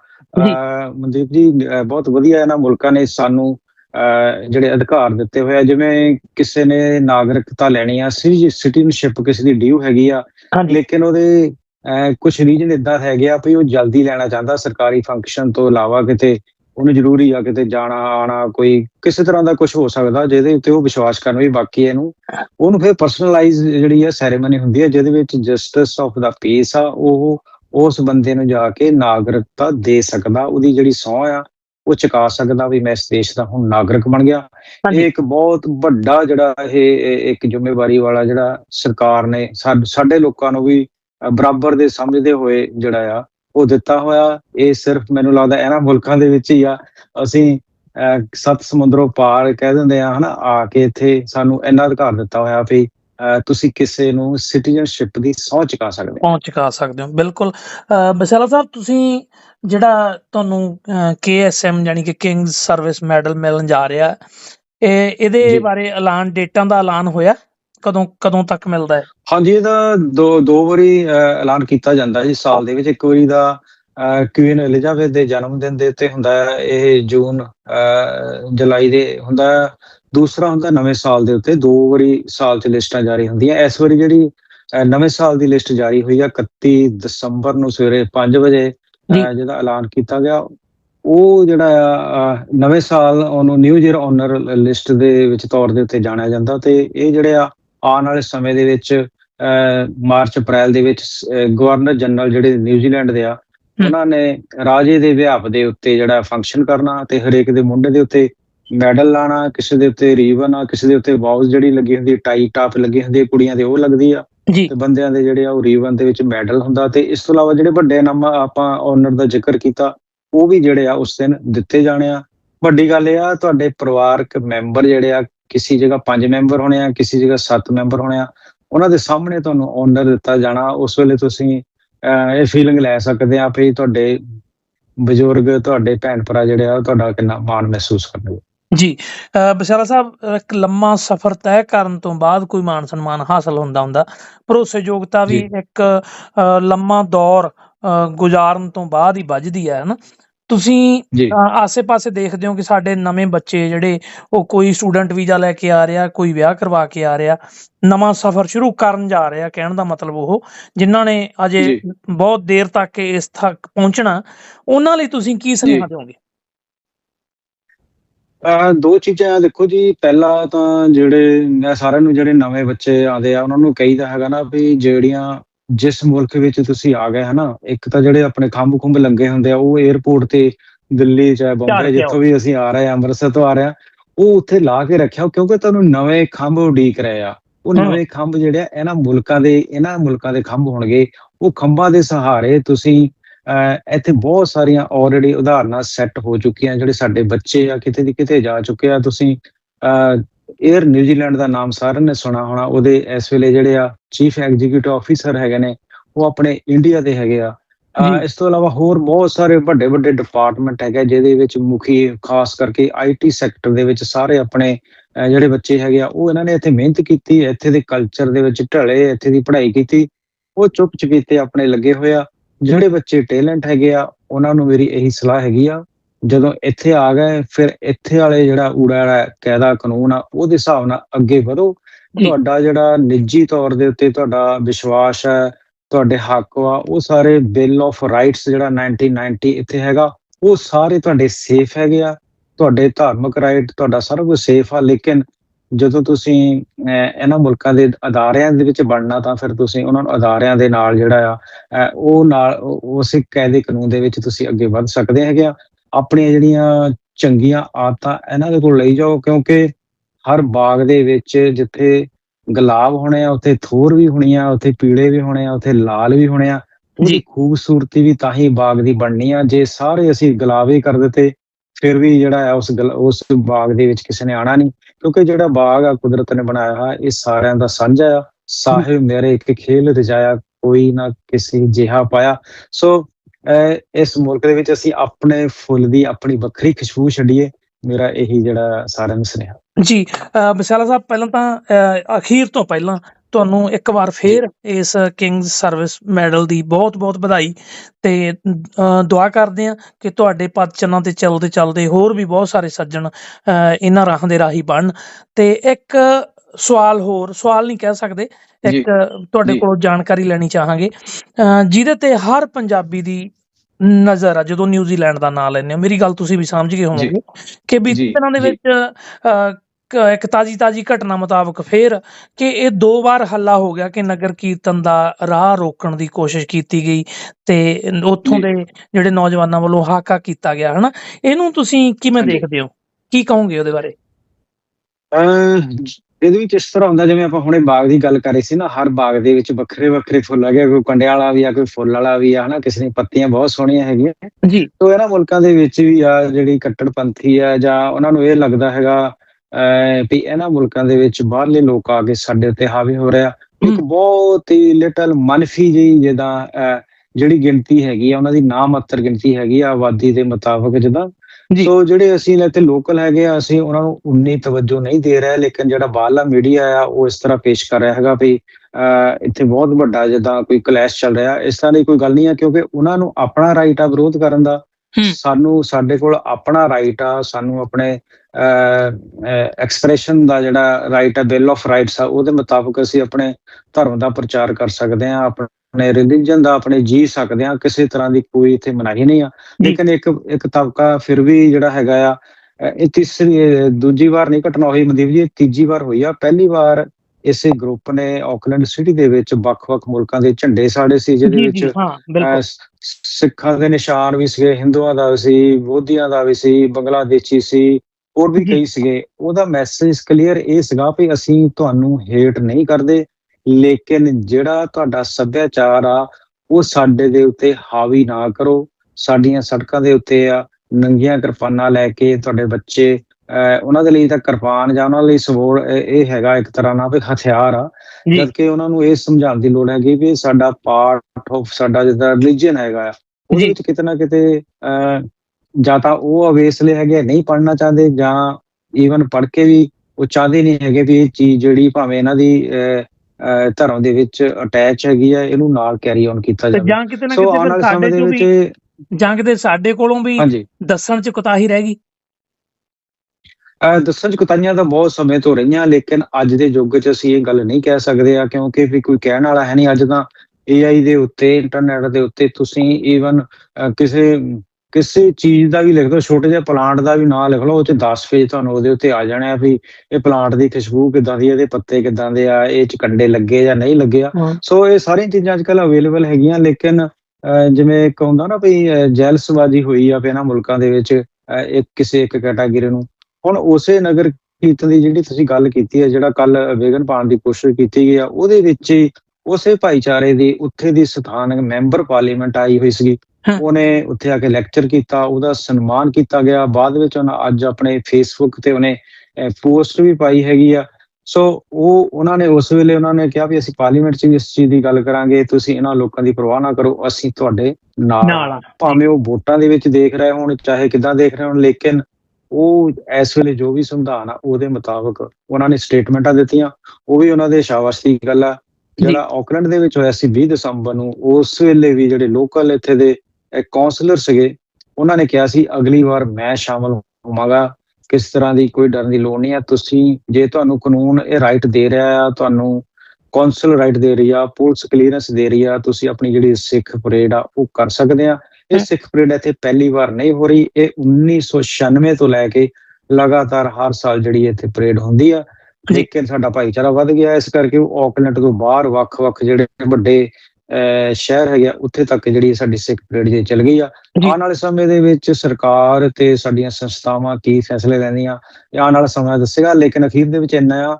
ਮਨਦੀਪ ਜੀ ਬਹੁਤ ਵਧੀਆ ਇਹਨਾਂ ਮੁਲਕਾਂ ਨੇ ਸਾਨੂੰ ਜਿਹੜੇ ਅਧਿਕਾਰ ਦਿੱਤੇ ਹੋਏ ਆ ਜਿਵੇਂ ਕਿਸੇ ਨੇ ਨਾਗਰਿਕਤਾ ਲੈਣੀ ਆ ਸਿਟੀਜ਼ਨਸ਼ਿਪ ਕਿਸੇ ਦੀ ਡਿਊ ਹੈਗੀ ਆ ਲੇਕਿਨ ਉਹਦੇ ਕੁਝ ਰੀਜਨ ਇਦਾਂ ਹੈਗੇ ਆ ਵੀ ਉਹ ਜਲਦੀ ਲੈਣਾ ਚਾਹੁੰਦਾ ਸਰਕਾਰੀ ਫੰਕਸ਼ਨ ਤੋਂ ਇਲਾਵਾ ਕਿਤੇ ਉਹਨੂੰ ਜ਼ਰੂਰੀ ਆ ਕਿਤੇ ਜਾਣਾ ਆਣਾ ਕੋਈ ਕਿਸੇ ਤਰ੍ਹਾਂ ਦਾ ਕੁਝ ਹੋ ਸਕਦਾ ਜਿਹਦੇ ਉੱਤੇ ਉਹ ਵਿਸ਼ਵਾਸ ਕਰਨ ਵੀ ਬਾਕੀ ਇਹਨੂੰ ਉਹਨੂੰ ਫਿਰ ਪਰਸਨਲਾਈਜ਼ ਜਿਹੜੀ ਆ ਸੈਰੇਮਨੀ ਹੁੰਦੀ ਹੈ ਜਿਹਦੇ ਵਿੱਚ ਜਸਟਿਸ ਆਫ ਦਾ ਪੀਸ ਆ ਉਹ ਉਸ ਬੰਦੇ ਨੂੰ ਜਾ ਕੇ ਨਾਗਰਿਕਤਾ ਦੇ ਸਕਦਾ ਉਹਦੀ ਜਿਹੜੀ ਸਹੁੰ ਆ ਉਹ ਚੁਕਾ ਸਕਦਾ ਵੀ ਮੈਂ ਇਸ ਦੇਸ਼ ਦਾ ਹੁਣ ਨਾਗਰਿਕ ਬਣ ਗਿਆ। ਇਹ ਇੱਕ ਬਹੁਤ ਵੱਡਾ ਜਿਹੜਾ ਇਹ ਇੱਕ ਜ਼ਿੰਮੇਵਾਰੀ ਵਾਲਾ ਜਿਹੜਾ ਸਰਕਾਰ ਨੇ ਸਾ- ਸਾਡੇ ਲੋਕਾਂ ਨੂੰ ਵੀ ਬਰਾਬਰ ਦੇ ਸਮਝਦੇ ਹੋਏ ਜਿਹੜਾ ਆ ਉਹ ਦਿੱਤਾ ਹੋਇਆ। ਇਹ ਸਿਰਫ ਮੈਨੂੰ ਲੱਗਦਾ ਇਹਨਾਂ ਮੁਲਕਾਂ ਦੇ ਵਿੱਚ ਹੀ ਆ। ਅਸੀਂ ਸੱਤ ਸਮੁੰਦਰੋਂ ਪਾਰ ਕਹਿ ਦਿੰਦੇ ਆ ਹਨਾ ਆ ਕੇ ਇੱਥੇ ਸਾਨੂੰ ਇੰਨਾ ਅਧਿਕਾਰ ਦਿੱਤਾ ਹੋਇਆ ਵੀ ਤੁਸੀਂ ਕਿਸੇ ਨੂੰ ਸਿਟੀਜ਼ਨਸ਼ਿਪ ਦੀ ਸਹੁੰ ਚੁਕਾ ਸਕਦੇ ਹੋ। ਪਹੁੰਚ ਚੁਕਾ ਸਕਦੇ ਹੋ ਬਿਲਕੁਲ। ਬਸਾਲਾ ਸਾਹਿਬ ਤੁਸੀਂ ਜਿਹੜਾ ਤੁਹਾਨੂੰ ਕੇਐਸਐਮ ਯਾਨੀ ਕਿ ਕਿੰਗਸ ਸਰਵਿਸ ਮੈਡਲ ਮਿਲਣ ਜਾ ਰਿਹਾ ਇਹ ਇਹਦੇ। ਬਾਰੇ ਐਲਾਨ ਡੇਟਾਂ ਦਾ ਐਲਾਨ ਹੋਇਆ? ਕਦੋਂ ਕਦੋਂ ਤੱਕ ਮਿਲਦਾ ਹੈ? ਹਾਂਜੀ ਇਹਦਾ ਦੋ ਦੋ ਵਾਰੀ ਐਲਾਨ ਕੀਤਾ ਜਾਂਦਾ ਜੀ ਸਾਲ ਦੇ ਵਿੱਚ। ਇੱਕ ਵਾਰੀ ਦਾ ਕੁਈਨ ਐਲਿਜ਼ਾਬੈਥ ਦੇ ਜਨਮ ਦਿਨ ਦੇ ਉੱਤੇ ਹੁੰਦਾ ਹੈ। ਇਹ ਜੂਨ ਜੁਲਾਈ ਦੇ ਹੁੰਦਾ ਹੈ। ਦੂਸਰਾ ਹੁੰਦਾ ਨਵੇਂ ਸਾਲ ਦੇ ਉੱਤੇ। ਦੋ ਵਾਰੀ ਸਾਲ ਚ ਲਿਸਟਾਂ ਜਾਰੀ ਹੁੰਦੀਆਂ। ਇਸ ਵਾਰੀ ਜਿਹੜੀ ਨਵੇਂ ਸਾਲ ਦੀ ਲਿਸਟ ਜਾਰੀ ਹੋਈ ਆ 31 ਦਸੰਬਰ ਨੂੰ ਸਵੇਰੇ 5 ਵਜੇ ਜਿਹਦਾ ਐਲਾਨ ਕੀਤਾ ਗਿਆ। ਉਹ ਜਿਹੜਾ ਨਵੇਂ ਸਾਲ ਉਹਨੂੰ ਨਿਊ ਈਅਰ ਓਨਰ ਲਿਸਟ ਦੇ ਵਿੱਚ ਤੌਰ ਦੇ ਉੱਤੇ ਜਾਣਿਆ ਜਾਂਦਾ ਤੇ ਇਹ ਜਿਹੜੇ ਆ ਆਉਣ ਵਾਲੇ ਸਮੇਂ ਦੇ ਵਿੱਚ ਮਾਰਚ ਅਪ੍ਰੈਲ ਦੇ ਵਿੱਚ ਗਵਰਨਰ ਜਨਰਲ ਜਿਹੜੇ ਨਿਊਜ਼ੀਲੈਂਡ ਦੇ ਆ ਉਹਨਾਂ ਨੇ ਰਾਜੇ ਦੇ ਵਿਆਹ ਦੇ ਉੱਤੇ ਜਿਹੜਾ ਫੰਕਸ਼ਨ ਕਰਨਾ ਤੇ ਹਰੇਕ ਦੇ ਮੁੰਡੇ ਦੇ ਉੱਤੇ ਮੈਡਲ ਲਾਣਾ ਕਿਸੇ ਦੇ ਉੱਤੇ ਰੀਬਨ ਆ ਕਿਸੇ ਦੇ ਉੱਤੇ ਵਾਉਸ ਜਿਹੜੀ ਲੱਗੀ ਹੁੰਦੀ ਟਾਈ ਟਾਪ ਲੱਗੀ ਹੁੰਦੀ ਕੁੜੀਆਂ ਦੇ ਉਹ ਲੱਗਦੀ ਆ। ਤੇ ਬੰਦਿਆਂ ਦੇ ਜਿਹੜੇ ਆ ਉਹ ਰੀਬਨ ਦੇ ਵਿੱਚ ਮੈਡਲ ਹੁੰਦਾ ਤੇ ਇਸ ਤੋਂ ਇਲਾਵਾ ਜਿਹੜੇ ਵੱਡੇ ਨਾਮ ਆਪਾਂ ਓਨਰ ਦਾ ਜ਼ਿਕਰ ਕੀਤਾ ਉਹ ਵੀ ਜਿਹੜੇ ਆ ਉਸ ਦਿਨ ਦਿੱਤੇ ਜਾਣੇ ਆ। ਵੱਡੀ ਗੱਲ ਇਹ ਆ ਤੁਹਾਡੇ ਪਰਿਵਾਰਕ ਮੈਂਬਰ ਜਿਹੜੇ ਆ ਕਿਸੇ ਜਗ੍ਹਾ ਪੰਜ ਮੈਂਬਰ ਹੋਣੇ ਆ ਕਿਸੇ ਜਗ੍ਹਾ ਸੱਤ ਮੈਂਬਰ ਹੋਣੇ ਆ ਉਹਨਾਂ ਦੇ ਸਾਹਮਣੇ ਤੁਹਾਨੂੰ ਓਨਰ ਦਿੱਤਾ ਜਾਣਾ ਉਸ ਵੇਲੇ ਤੁਸੀਂ ਇਹ ਫੀਲਿੰਗ ਲੈ ਸਕਦੇ ਆ ਵੀ ਤੁਹਾਡੇ ਬਜ਼ੁਰਗ ਤੁਹਾਡੇ ਭੈਣ ਭਰਾ ਜਿਹੜੇ ਆ ਤੁਹਾਡਾ ਕਿੰਨਾ ਮਾਣ ਮਹਿਸੂਸ ਕਰਨਗੇ। ਜੀ ਬਸ਼ਾਰਾ ਸਾਹਿਬ ਇੱਕ ਲੰਮਾ ਸਫ਼ਰ ਤੈਅ ਕਰਨ ਤੋਂ ਬਾਅਦ ਕੋਈ ਮਾਨ ਸਨਮਾਨ ਹਾਸਲ ਹੁੰਦਾ ਹੁੰਦਾ। ਭਰੋਸੇਯੋਗਤਾ ਵੀ। ਇੱਕ ਲੰਮਾ ਦੌਰ ਗੁਜ਼ਾਰਨ ਤੋਂ ਬਾਅਦ ਹੀ ਵੱਜਦੀ ਹੈ ਹਨਾ ਤੁਸੀਂ ਆਸੇ-ਪਾਸੇ ਦੇਖਦੇ ਹੋ ਕਿ ਸਾਡੇ ਨਵੇਂ ਬੱਚੇ ਜਿਹੜੇ ਉਹ ਕੋਈ ਸਟੂਡੈਂਟ ਵੀਜ਼ਾ ਲੈ ਕੇ ਆ ਰਿਹਾ ਕੋਈ ਵਿਆਹ ਕਰਵਾ ਕੇ ਆ ਰਿਹਾ ਨਵਾਂ ਸਫ਼ਰ ਸ਼ੁਰੂ ਕਰਨ ਜਾ ਰਿਹਾ ਕਹਿਣ ਦਾ ਮਤਲਬ ਉਹ ਜਿਨ੍ਹਾਂ ਨੇ ਅਜੇ। ਬਹੁਤ ਦੇਰ ਤੱਕ ਇਸ ਤੱਕ ਪਹੁੰਚਣਾ ਉਹਨਾਂ ਲਈ ਤੁਸੀਂ ਕੀ ਸੁਨੇਹਾ ਦਿਓਗੇ? ਦੋ ਚੀਜ਼ਾਂ ਦੇਖੋ ਜੀ ਪਹਿਲਾ ਤਾਂ ਜਿਹੜੇ ਸਾਰਿਆਂ ਨੂੰ ਜਿਹੜੇ ਨਵੇਂ ਬੱਚੇ ਆਉਂਦੇ ਆ ਉਹਨਾਂ ਨੂੰ ਕਹੀਦਾ ਹੈਗਾ ਨਾ ਵੀ ਜਿਹੜੀਆਂ ਜਿਸ ਮੁਲਕ ਵਿੱਚ ਤੁਸੀਂ ਆ ਗਏ ਹਨਾ ਇੱਕ ਤਾਂ ਜਿਹੜੇ ਆਪਣੇ ਖੰਭ ਖੁੰਭ ਲੰਗੇ ਹੁੰਦੇ ਆ ਉਹ 에어ਪੋਰਟ ਤੇ ਦਿੱਲੀ ਚਾਹੇ ਬੰਬਈ ਜਿੱਥੋਂ ਵੀ ਅਸੀਂ ਆ ਰਹੇ ਆ ਅੰਮ੍ਰਿਤਸਰ ਤੋਂ ਆ ਰਹੇ ਆ ਉਹ ਉੱਥੇ ਲਾ ਕੇ ਰੱਖਿਆ ਕਿਉਂਕਿ ਤੁਹਾਨੂੰ ਨਵੇਂ ਖੰਭ ਉਡੀਕ ਰਹੇ ਆ ਉਹ। ਨਵੇਂ ਖੰਭ ਜਿਹੜੇ ਆ ਇਹਨਾਂ ਮੁਲਕਾਂ ਦੇ ਇਹਨਾਂ ਮੁਲਕਾਂ ਦੇ ਖੰਭ ਹੋਣਗੇ ਉਹ ਖੰਭਾਂ ਦੇ ਸਹਾਰੇ ਤੁਸੀਂ ਇੱਥੇ ਬਹੁਤ ਸਾਰੀਆਂ ਆਲਰੇਡੀ ਉਦਾਹਰਨਾਂ ਸੈੱਟ ਹੋ ਚੁੱਕੀਆਂ ਜਿਹੜੇ ਸਾਡੇ ਬੱਚੇ ਆ ਕਿਤੇ ਦੀ ਕਿਤੇ ਜਾ ਚੁੱਕੇ ਆ ਤੁਸੀਂ 에ਅਰ ਨਿਊਜ਼ੀਲੈਂਡ ਦਾ ਨਾਮ ਸਾਰਿਆਂ ਨੇ ਸੁਣਾ ਹੋਣਾ। ਉਹਦੇ ਇਸ ਵੇਲੇ ਜਿਹੜੇ ਆ ਚੀਫ ਐਗਜ਼ੀਕਿਊਟਿਵ ਆਫੀਸਰ ਹੈਗੇ ਨੇ ਉਹ ਆਪਣੇ ਇੰਡੀਆ ਦੇ ਹੈਗੇ ਆ। ਇਸ ਤੋਂ ਇਲਾਵਾ ਹੋਰ ਬਹੁਤ ਸਾਰੇ ਵੱਡੇ ਵੱਡੇ ਡਿਪਾਰਟਮੈਂਟ ਹੈਗੇ ਜਿਹਦੇ ਵਿੱਚ ਮੁਖੀ ਖਾਸ ਕਰਕੇ ਆਈਟੀ ਸੈਕਟਰ ਦੇ ਵਿੱਚ ਸਾਰੇ ਆਪਣੇ ਜਿਹੜੇ ਬੱਚੇ ਹੈਗੇ ਆ ਉਹ ਇਹਨਾਂ ਨੇ ਇੱਥੇ ਮਿਹਨਤ ਕੀਤੀ ਇੱਥੇ ਦੇ ਕਲਚਰ ਦੇ ਵਿੱਚ ਢਲੇ ਇੱਥੇ ਦੀ ਪੜ੍ਹਾਈ ਕੀਤੀ। ਉਹ ਚੁੱਪ ਚਪੀਤੇ ਆਪਣੇ ਲੱਗੇ ਹੋਏ ਆ। ਜਿਹੜੇ ਬੱਚੇ ਟੈਲੈਂਟ ਹੈਗੇ ਆ ਉਹਨਾਂ ਨੂੰ ਮੇਰੀ ਇਹੀ ਸਲਾਹ ਹੈਗੀ ਆ ਜਦੋਂ ਇੱਥੇ ਆ ਗਏ ਫਿਰ ਇੱਥੇ ਵਾਲੇ ਜਿਹੜਾ ਊੜਾ ਵਾਲਾ ਕਾਇਦਾ ਕਾਨੂੰਨ ਆ ਉਹਦੇ ਹਿਸਾਬ ਨਾਲ ਅੱਗੇ ਵਧੋ। ਤੁਹਾਡਾ ਜਿਹੜਾ ਨਿੱਜੀ ਤੌਰ ਦੇ ਉੱਤੇ ਤੁਹਾਡਾ ਵਿਸ਼ਵਾਸ ਹੈ ਤੁਹਾਡੇ ਹੱਕ ਆ ਉਹ ਸਾਰੇ ਬਿੱਲ ਆਫ ਰਾਈਟਸ ਜਿਹੜਾ 1990 ਇੱਥੇ ਹੈਗਾ ਉਹ ਸਾਰੇ ਤੁਹਾਡੇ ਸੇਫ ਹੈਗੇ ਆ। ਤੁਹਾਡੇ ਧਾਰਮਿਕ ਰਾਈਟ ਤੁਹਾਡਾ ਸਾਰਾ ਕੁਝ ਸੇਫ ਆ ਲੇਕਿਨ ਜਦੋਂ ਤੁਸੀਂ ਇਹਨਾਂ ਮੁਲਕਾਂ ਦੇ ਅਦਾਰਿਆਂ ਦੇ ਵਿੱਚ ਬਣਨਾ ਤਾਂ ਫਿਰ ਤੁਸੀਂ ਉਹਨਾਂ ਨੂੰ ਅਦਾਰਿਆਂ ਦੇ ਨਾਲ ਜਿਹੜਾ ਆ ਉਹ ਨਾਲ ਉਸ ਕਾਇਦੇ ਕਾਨੂੰਨ ਦੇ ਵਿੱਚ ਤੁਸੀਂ ਅੱਗੇ ਵੱਧ ਸਕਦੇ ਹੈਗੇ ਆ। ਆਪਣੀਆਂ ਜਿਹੜੀਆਂ ਚੰਗੀਆਂ ਆਦਤਾਂ ਇਹਨਾਂ ਦੇ ਕੋਲ ਲਈ ਜਾਓ ਕਿਉਂਕਿ ਹਰ ਬਾਗ ਦੇ ਵਿੱਚ ਜਿੱਥੇ ਗੁਲਾਬ ਹੋਣੇ ਆ ਉੱਥੇ ਥੋਰ ਵੀ ਹੋਣੀ ਆ ਉੱਥੇ ਪੀਲੇ ਵੀ ਹੋਣੇ ਆ ਉੱਥੇ ਲਾਲ ਵੀ ਹੋਣੇ ਆ ਉਹਦੀ। ਖੂਬਸੂਰਤੀ ਵੀ ਤਾਂ ਹੀ ਬਾਗ ਦੀ ਬਣਨੀ ਆ। ਜੇ ਸਾਰੇ ਅਸੀਂ ਗੁਲਾਬ ਹੀ ਕਰ ਦਿੱਤੇ ਫਿਰ ਵੀ ਜਿਹੜਾ ਆ ਉਸ ਉਸ ਬਾਗ ਦੇ ਵਿੱਚ ਕਿਸੇ ਨੇ ਆਣਾ ਨਹੀਂ। ਕਿਉਂਕਿ ਜਿਹੜਾ ਬਾਗ ਆ ਕੁਦਰਤ ਨੇ ਬਣਾਇਆ ਹੈ ਇਹ ਸਾਰਿਆਂ ਦਾ ਸਾਂਝਾ ਆ। ਸਾਹਿਬ ਮੇਰੇ ਇੱਕ ਖੇਲ ਰਜਾਇਆ ਕੋਈ ਨਾ ਕਿਸੇ ਜਿਹਾ ਪਾਇਆ। ਸੋ ਇਸ ਮੁਲਕ ਦੇ ਵਿੱਚ ਅਸੀਂ ਆਪਣੇ ਫੁੱਲ ਦੀ ਆਪਣੀ ਵੱਖਰੀ ਖੁਸ਼ਬੂ ਛੱਡੀਏ ਮੇਰਾ ਇਹੀ ਜਿਹੜਾ ਸਾਰਿਆਂ ਨੂੰ ਸੁਨੇਹਾ। ਜੀ ਬਸਾਲਾ ਸਾਹਿਬ ਪਹਿਲਾਂ ਤਾਂ ਅਖੀਰ ਤੋਂ ਪਹਿਲਾਂ ਤੁਹਾਨੂੰ ਇੱਕ ਵਾਰ ਫੇਰ ਇਸ ਕਿੰਗਸ ਸਰਵਿਸ ਮੈਡਲ ਦੀ ਬਹੁਤ-ਬਹੁਤ ਵਧਾਈ ਤੇ ਦੁਆ ਕਰਦੇ ਹਾਂ ਕਿ ਤੁਹਾਡੇ ਪਦ ਚੰਨਾਂ ਤੇ ਚੱਲਦੇ ਚੱਲਦੇ ਹੋਰ ਵੀ ਬਹੁਤ ਸਾਰੇ ਸੱਜਣ ਅ, ਇਹਨਾਂ ਰਾਹਾਂ ਦੇ ਰਾਹੀ ਬਣਨ। ਤੇ ਇੱਕ ਸਵਾਲ ਹੋਰ ਸਵਾਲ ਨਹੀਂ ਕਹਿ ਸਕਦੇ ਇੱਕ ਤੁਹਾਡੇ। ਕੋਲੋਂ ਜਾਣਕਾਰੀ ਲੈਣੀ ਚਾਹਾਂਗੇ ਜਿਹਦੇ ਤੇ ਹਰ ਪੰਜਾਬੀ ਦੀ ਨਜ਼ਰ ਆ ਜਦੋਂ ਨਿਊਜ਼ੀਲੈਂਡ ਦਾ ਨਾਂ ਲੈਂਦੇ ਹੋ ਮੇਰੀ ਗੱਲ ਤੁਸੀਂ ਵੀ ਸਮਝ ਗਏ ਹੋਵੋਗੇ ਕਿ ਬੀਤੇ ਦਿਨਾਂ ਦੇ। ਵਿੱਚ ਇੱਕ ਤਾਜੀ ਤਾਜੀ ਘਟਨਾ ਮੁਤਾਬਕ ਫੇਰ ਕਿ ਇਹ ਦੋ ਵਾਰ ਹੱਲਾ ਹੋ ਗਿਆ ਕਿ ਨਗਰ ਕੀਰਤਨ ਦਾ ਰਾਹ ਰੋਕਣ ਦੀ ਕੋਸ਼ਿਸ਼ ਕੀਤੀ ਗਈ ਤੇ ਉੱਥੋਂ। ਦੇ ਜਿਹੜੇ ਨੌਜਵਾਨਾਂ ਵੱਲੋਂ ਹਾਕਾ ਕੀਤਾ ਗਿਆ ਹਨਾ ਇਹਨੂੰ ਤੁਸੀਂ ਕਿਵੇਂ। ਦੇਖਦੇ ਹੋ ਕੀ ਕਹੋਗੇ ਉਹਦੇ ਬਾਰੇ ਇਹਦੇ ਵਿੱਚ ਇਸ ਤਰ੍ਹਾਂ ਹੁੰਦਾ ਜਿਵੇਂ ਆਪਾਂ ਹੁਣੇ ਬਾਗ ਦੀ ਗੱਲ ਕਰ ਰਹੇ ਸੀ ਨਾ ਹਰ ਬਾਗ ਦੇ ਵਿੱਚ ਵੱਖਰੇ ਵੱਖਰੇ ਫੁੱਲ ਹੈਗੇ ਕੋਈ ਕੰਡਿਆਂ ਵਾਲਾ ਵੀ ਆ ਕੋਈ ਫੁੱਲ ਵਾਲਾ ਵੀ ਆ ਹਨਾ ਕਿਸੇ ਨੇ ਪੱਤੀਆਂ ਬਹੁਤ ਸੋਹਣੀਆਂ ਹੈਗੀਆਂ। ਜੀ। ਤੋ ਇਹਨਾਂ ਮੁਲਕਾਂ ਦੇ ਵਿੱਚ ਵੀ ਆ ਜਿਹੜੀ ਕੱਟੜਪੰਥੀ ਆ ਜਾਂ ਉਹਨਾਂ ਨੂੰ ਇਹ ਲੱਗਦਾ ਹੈਗਾ ਵੀ ਇਹਨਾਂ ਮੁਲਕਾਂ ਦੇ ਵਿੱਚ ਬਾਹਰਲੇ ਲੋਕ ਆ ਕੇ ਸਾਡੇ ਉੱਤੇ ਹਾਵੀ ਹੋ ਰਿਹਾ ਇੱਕ। ਬਹੁਤ ਹੀ ਲਿਟਲ ਮਨਫੀ ਜਿਹੀ ਅਹ ਜਿਹੜੀ ਗਿਣਤੀ ਹੈਗੀ ਆ ਉਹਨਾਂ ਦੀ ਨਾਮਾਤਰ ਗਿਣਤੀ ਹੈਗੀ ਆ ਆਬਾਦੀ ਦੇ ਮੁਤਾਬਕ ਜਿੱਦਾਂ ਜੀ। ਸੋ ਜਿਹੜੇ ਅਸੀਂ ਇੱਥੇ ਲੋਕਲ ਹੈਗੇ ਆ ਅਸੀਂ ਉਹਨਾਂ ਨੂੰ ਉਨੀ ਤਵੱਜੋ ਨਹੀਂ ਦੇ ਰਹੇ ਲੇਕਿਨ ਜਿਹੜਾ ਬਾਹਰਲਾ ਮੀਡੀਆ ਆ ਉਹ ਇਸ ਤਰ੍ਹਾਂ ਪੇਸ਼ ਕਰ ਰਿਹਾ ਹੈਗਾ ਵੀ ਇੱਥੇ ਬਹੁਤ ਵੱਡਾ ਜਿੱਦਾਂ ਕੋਈ ਕਲੈਸ਼ ਚੱਲ ਰਿਹਾ ਇਸ ਤਰ੍ਹਾਂ ਦੀ ਕੋਈ ਗੱਲ ਨਹੀਂ ਹੈ ਕਿਉਂਕਿ ਉਹਨਾਂ ਨੂੰ ਆਪਣਾ ਰਾਈਟ ਆ ਵਿਰੋਧ ਕਰਨ ਦਾ। ਸਾਨੂੰ ਸਾਡੇ ਕੋਲ ਆਪਣਾ ਰਾਈਟ ਆ ਸਾਨੂੰ ਆਪਣੇ ਐਕਸਪ੍ਰੈਸ਼ਨ ਦਾ ਜਿਹੜਾ ਰਾਈਟ ਆ ਬਿੱਲ ਆਫ ਰਾਈਟਸ ਆ ਉਹਦੇ ਮੁਤਾਬਕ ਅਸੀਂ ਆਪਣੇ ਧਰਮ ਦਾ ਪ੍ਰਚਾਰ ਕਰ ਸਕਦੇ ਆ ਆਪਣੇ ਰਿਲੀਜੀਅਨ ਦਾ ਆਪਣੇ ਜੀ ਸਕਦੇ ਆ ਕਿਸੇ ਤਰ੍ਹਾਂ ਦੀ ਕੋਈ ਇੱਥੇ ਮਨਾਹੀ ਨਹੀਂ ਆ। ਲੇਕਿਨ ਇੱਕ ਇੱਕ ਤਬਕਾ ਫਿਰ ਵੀ ਜਿਹੜਾ ਹੈਗਾ ਆ ਇਹ ਤੀਸਰੀ ਦੂਜੀ ਵਾਰ ਨਹੀਂ ਘਟਨਾ ਹੋਈ ਮਨਦੀਪ ਜੀ ਤੀਜੀ ਵਾਰ ਹੋਈ ਆ। ਪਹਿਲੀ ਵਾਰ ਇਸੇ ਗਰੁੱਪ ਨੇ ਆਕਲੈਂਡ ਸਿਟੀ ਦੇ ਵਿੱਚ ਵੱਖ-ਵੱਖ ਮੁਲਕਾਂ ਦੇ ਝੰਡੇ ਸਾੜੇ ਸੀ ਜਿਹਦੇ ਵਿੱਚ ਸਿੱਖਾਂ ਦੇ ਨਿਸ਼ਾਨ ਵੀ ਸੀਗੇ ਹਿੰਦੂਆਂ ਦਾ ਵੀ ਸੀ ਬੋਧੀਆਂ ਦਾ ਵੀ ਸੀ ਬੰਗਲਾਦੇਸ਼ੀ ਸੀ ਹੋਰ ਵੀ। ਕਈ ਸੀਗੇ। ਉਹਦਾ ਮੈਸੇਜ ਕਲੀਅਰ ਇਹ ਸੀਗਾ ਵੀ ਅਸੀਂ ਤੁਹਾਨੂੰ ਹੇਟ ਨਹੀਂ ਕਰਦੇ। ਲੇਕਿਨ ਜਿਹੜਾ ਤੁਹਾਡਾ ਸੱਭਿਆਚਾਰ ਆ ਉਹ ਸਾਡੇ ਦੇ ਉੱਤੇ ਹਾਵੀ ਨਾ ਕਰੋ। ਸਾਡੀਆਂ ਸੜਕਾਂ ਦੇ ਉੱਤੇ ਆ ਨੰਗੀਆਂ ਕਿਰਪਾਨਾਂ ਲੈ ਕੇ ਤੁਹਾਡੇ ਬੱਚੇ ਉਹਨਾਂ ਦੇ ਲਈ ਤਾਂ ਕਿਰਪਾਨ ਜਾਂ ਉਹਨਾਂ ਲਈ ਸਵੋਰ ਇਹ ਹੈਗਾ ਇੱਕ ਤਰ੍ਹਾਂ ਨਾਲ ਵੀ ਹਥਿਆਰ ਆ। ਜਦ ਕਿ ਉਹਨਾਂ ਨੂੰ ਇਹ ਸਮਝਾਉਣ ਦੀ ਲੋੜ ਹੈਗੀ ਵੀ ਸਾਡਾ ਪਾਰਟ ਆਫ ਸਾਡਾ ਜਿਹੜਾ ਰਿਲੀਜੀਅਨ ਹੈਗਾ ਆ ਉਹਦੇ। ਵਿੱਚ ਕਿਤੇ ਨਾ ਕਿਤੇ ਜਾਂ ਤਾਂ ਉਹ ਅਵੇਸਲੇ ਹੈਗੇ ਨਹੀਂ ਪੜ੍ਹਨਾ ਚਾਹੁੰਦੇ ਜਾਂ ਈਵਨ ਪੜ੍ਹ ਕੇ ਵੀ ਉਹ ਚਾਹੁੰਦੇ ਨਹੀਂ ਹੈਗੇ ਵੀ ਇਹ ਚੀਜ਼ ਜਿਹੜੀ ਭਾਵੇਂ ਇਹਨਾਂ ਦੀ ਧਰਮ ਦੇ ਵਿੱਚ ਅਟੈਚ ਹੈਗੀ ਆ ਇਹਨੂੰ ਨਾਲ ਕੈਰੀ ਔਨ ਕੀਤਾ ਜਾਵੇ। ਜਾਂ ਕਿਤੇ ਨਾ ਕਿਤੇ ਫਿਰ ਸਾਡੇ ਚੋਂ ਵੀ ਜਾਂ ਕਿਤੇ ਸਾਡੇ ਕੋਲੋਂ ਵੀ ਦੱਸਣ ਚ ਕੁਤਾਹੀ ਰਹਿ ਗਈ? ਦੱਸਣ ਚ ਕੁਤਾਈਆਂ ਤਾਂ ਬਹੁਤ ਸਮੇਂ ਤੋਂ ਰਹੀਆਂ ਲੇਕਿਨ ਅੱਜ ਦੇ ਯੁੱਗ 'ਚ ਅਸੀਂ ਇਹ ਗੱਲ ਨਹੀਂ ਕਹਿ ਸਕਦੇ ਆ ਕਿਉਂਕਿ ਵੀ ਕੋਈ ਕਹਿਣ ਵਾਲਾ ਹੈ ਨਹੀਂ। ਅੱਜ ਤਾਂ AI ਦੇ ਉੱਤੇ ਇੰਟਰਨੈਟ ਦੇ ਉੱਤੇ ਤੁਸੀਂ ਈਵਨ ਕਿਸੇ ਕਿਸੇ ਚੀਜ਼ ਦਾ ਵੀ ਲਿਖ ਦਿਓ ਛੋਟੇ ਜਿਹੇ ਪਲਾਂਟ ਦਾ ਵੀ ਨਾਂ ਲਿਖ ਲਓ ਉਹ 'ਚ 10 ਪੇਜ ਤੁਹਾਨੂੰ ਉਹਦੇ ਉੱਤੇ ਆ ਜਾਣੇ ਵੀ ਇਹ ਪਲਾਂਟ ਦੀ ਖੁਸ਼ਬੂ ਕਿੱਦਾਂ ਦੀ ਹੈ, ਇਹਦੇ ਪੱਤੇ ਕਿੱਦਾਂ ਦੇ ਆ ਇਹ 'ਚ ਕੰਡੇ ਲੱਗੇ ਜਾਂ ਨਹੀਂ ਲੱਗੇ ਆ। ਸੋ ਇਹ ਸਾਰੀਆਂ ਚੀਜ਼ਾਂ ਅੱਜਕੱਲ ਅਵੇਲੇਬਲ ਹੈਗੀਆਂ ਲੇਕਿਨ ਜਿਵੇਂ ਇੱਕ ਹੁੰਦਾ ਨਾ ਵੀ ਜੈਲਸਬਾਜ਼ੀ ਹੋਈ ਆ ਇਹਨਾਂ ਮੁਲਕਾਂ ਦੇ ਵਿੱਚ ਇੱਕ ਕਿਸੇ ਇੱਕ ਕੈਟਾਗਰੀ ਨੂੰ। ਹੁਣ ਉਸੇ ਨਗਰ ਕੀਰਤਨ ਦੀ ਜਿਹੜੀ ਤੁਸੀਂ ਗੱਲ ਕੀਤੀ ਹੈ ਜਿਹੜਾ ਕੱਲ ਵੇਗਨ ਪਾਉਣ ਦੀ ਕੋਸ਼ਿਸ਼ ਕੀਤੀ ਗਈ ਆ ਉਹਦੇ ਵਿੱਚ ਉਸੇ ਭਾਈਚਾਰੇ ਦੀ ਉੱਥੇ ਦੀ ਸਥਾਨਕ ਮੈਂਬਰ ਪਾਰਲੀਮੈਂਟ ਆਈ ਹੋਈ ਸੀ ਹਾਂ। ਉਹਨੇ ਉੱਥੇ ਆ ਕੇ ਲੈਕਚਰ ਕੀਤਾ ਉਹਦਾ ਸਨਮਾਨ ਕੀਤਾ ਗਿਆ। ਬਾਅਦ ਵਿੱਚ ਉਹਨਾਂ ਅੱਜ ਆਪਣੇ ਫੇਸਬੁੱਕ ਤੇ ਉਹਨੇ ਪੋਸਟ ਵੀ ਪਾਈ ਹੈਗੀ ਆ। ਸੋ ਉਹ ਉਹਨਾਂ ਨੇ ਉਸ ਵੇਲੇ ਉਹਨਾਂ ਨੇ ਕਿਹਾ ਵੀ ਅਸੀਂ ਪਾਰਲੀਮੈਂਟ 'ਚ ਵੀ ਇਸ ਚੀਜ਼ ਦੀ ਗੱਲ ਕਰਾਂਗੇ। ਤੁਸੀਂ ਇਹਨਾਂ ਲੋਕਾਂ ਦੀ ਪਰਵਾਹ ਨਾ ਕਰੋ। ਅਸੀਂ ਤੁਹਾਡੇ ਨਾਲ। ਭਾਵੇਂ ਉਹ ਵੋਟਾਂ ਦੇ ਵਿੱਚ ਦੇਖ ਰਹੇ ਹੋਣ ਚਾਹੇ ਕਿੱਦਾਂ ਦੇਖ ਰਹੇ ਹੋਣ ਲੇਕਿਨ ਉਹ ਇਸ ਵੇਲੇ ਜੋ ਵੀ ਸੰਵਿਧਾਨ ਆ ਉਹਦੇ ਮੁਤਾਬਕ ਉਹਨਾਂ ਨੇ ਸਟੇਟਮੈਂਟਾਂ ਦਿੱਤੀਆਂ। ਉਹ ਵੀ ਉਹਨਾਂ ਦੇ ਸ਼ਾਬਾਸ਼ ਦੀ ਗੱਲ ਆ। ਜਿਹੜਾ ਆਕਲੈਂਡ ਦੇ ਵਿੱਚ ਹੋਇਆ ਸੀ 20 ਦਸੰਬਰ ਨੂੰ ਉਸ ਵੇਲੇ ਵੀ ਜਿਹੜੇ ਲੋਕਲ ਇੱਥੇ ਦੇ ਕਾਉਂਸਲਰ ਸੀਗੇ ਉਹਨਾਂ ਨੇ ਕਿਹਾ ਸੀ ਅਗਲੀ ਵਾਰ ਮੈਂ ਸ਼ਾਮਲ ਹੋਵਾਂਗਾ ਕਿਸ ਤਰ੍ਹਾਂ ਦੀ ਕੋਈ ਡਰਨ ਦੀ ਲੋੜ ਨਹੀਂ ਆ ਤੁਸੀਂ ਜੇ ਤੁਹਾਨੂੰ ਕਾਨੂੰਨ ਇਹ ਰਾਈਟ ਦੇ ਰਿਹਾ ਆ ਤੁਹਾਨੂੰ ਕੌਂਸਲ ਰਾਈਟ ਦੇ ਰਹੀ ਆ ਪੁਲਿਸ ਕਲੀਅਰੈਂਸ ਦੇ ਰਹੀ ਆ ਤੁਸੀਂ ਆਪਣੀ ਜਿਹੜੀ ਸਿੱਖ ਪਰੇਡ ਆ ਉਹ ਕਰ ਸਕਦੇ ਆ ਇਹ। ਸਿੱਖ ਪਰੇਡ ਇੱਥੇ ਪਹਿਲੀ ਵਾਰ ਨਹੀਂ ਹੋ ਰਹੀ ਇਹ 1996 ਤੋਂ ਲੈ ਕੇ ਲਗਾਤਾਰ ਹਰ ਸਾਲ ਜਿਹੜੀ ਇੱਥੇ ਪਰੇਡ ਹੁੰਦੀ ਆ। ਲੇਕਿਨ ਸਾਡਾ ਭਾਈਚਾਰਾ ਵੱਧ ਗਿਆ ਇਸ ਕਰਕੇ ਉਹ ਆਕਲੈਂਡ ਤੋਂ ਬਾਹਰ ਵੱਖ-ਵੱਖ ਜਿਹੜੇ ਵੱਡੇ ਸ਼ਹਿਰ ਹੈਗੇ ਆ ਉੱਥੇ ਤੱਕ ਜਿਹੜੀ ਸਾਡੀ ਸਿੱਖ ਪਰੇਡ ਜੇ ਚੱਲ ਗਈ ਆ। ਆਉਣ ਵਾਲੇ ਸਮੇਂ ਦੇ ਵਿੱਚ ਸਰਕਾਰ ਤੇ ਸਾਡੀਆਂ ਸੰਸਥਾਵਾਂ ਕੀ ਫੈਸਲੇ ਇਹ ਆਉਣ ਵਾਲਾ ਸਮਾਂ ਦੱਸੇਗਾ ਲੇਕਿਨ ਅਖੀਰ ਦੇ ਵਿੱਚ ਇੰਨਾ ਆ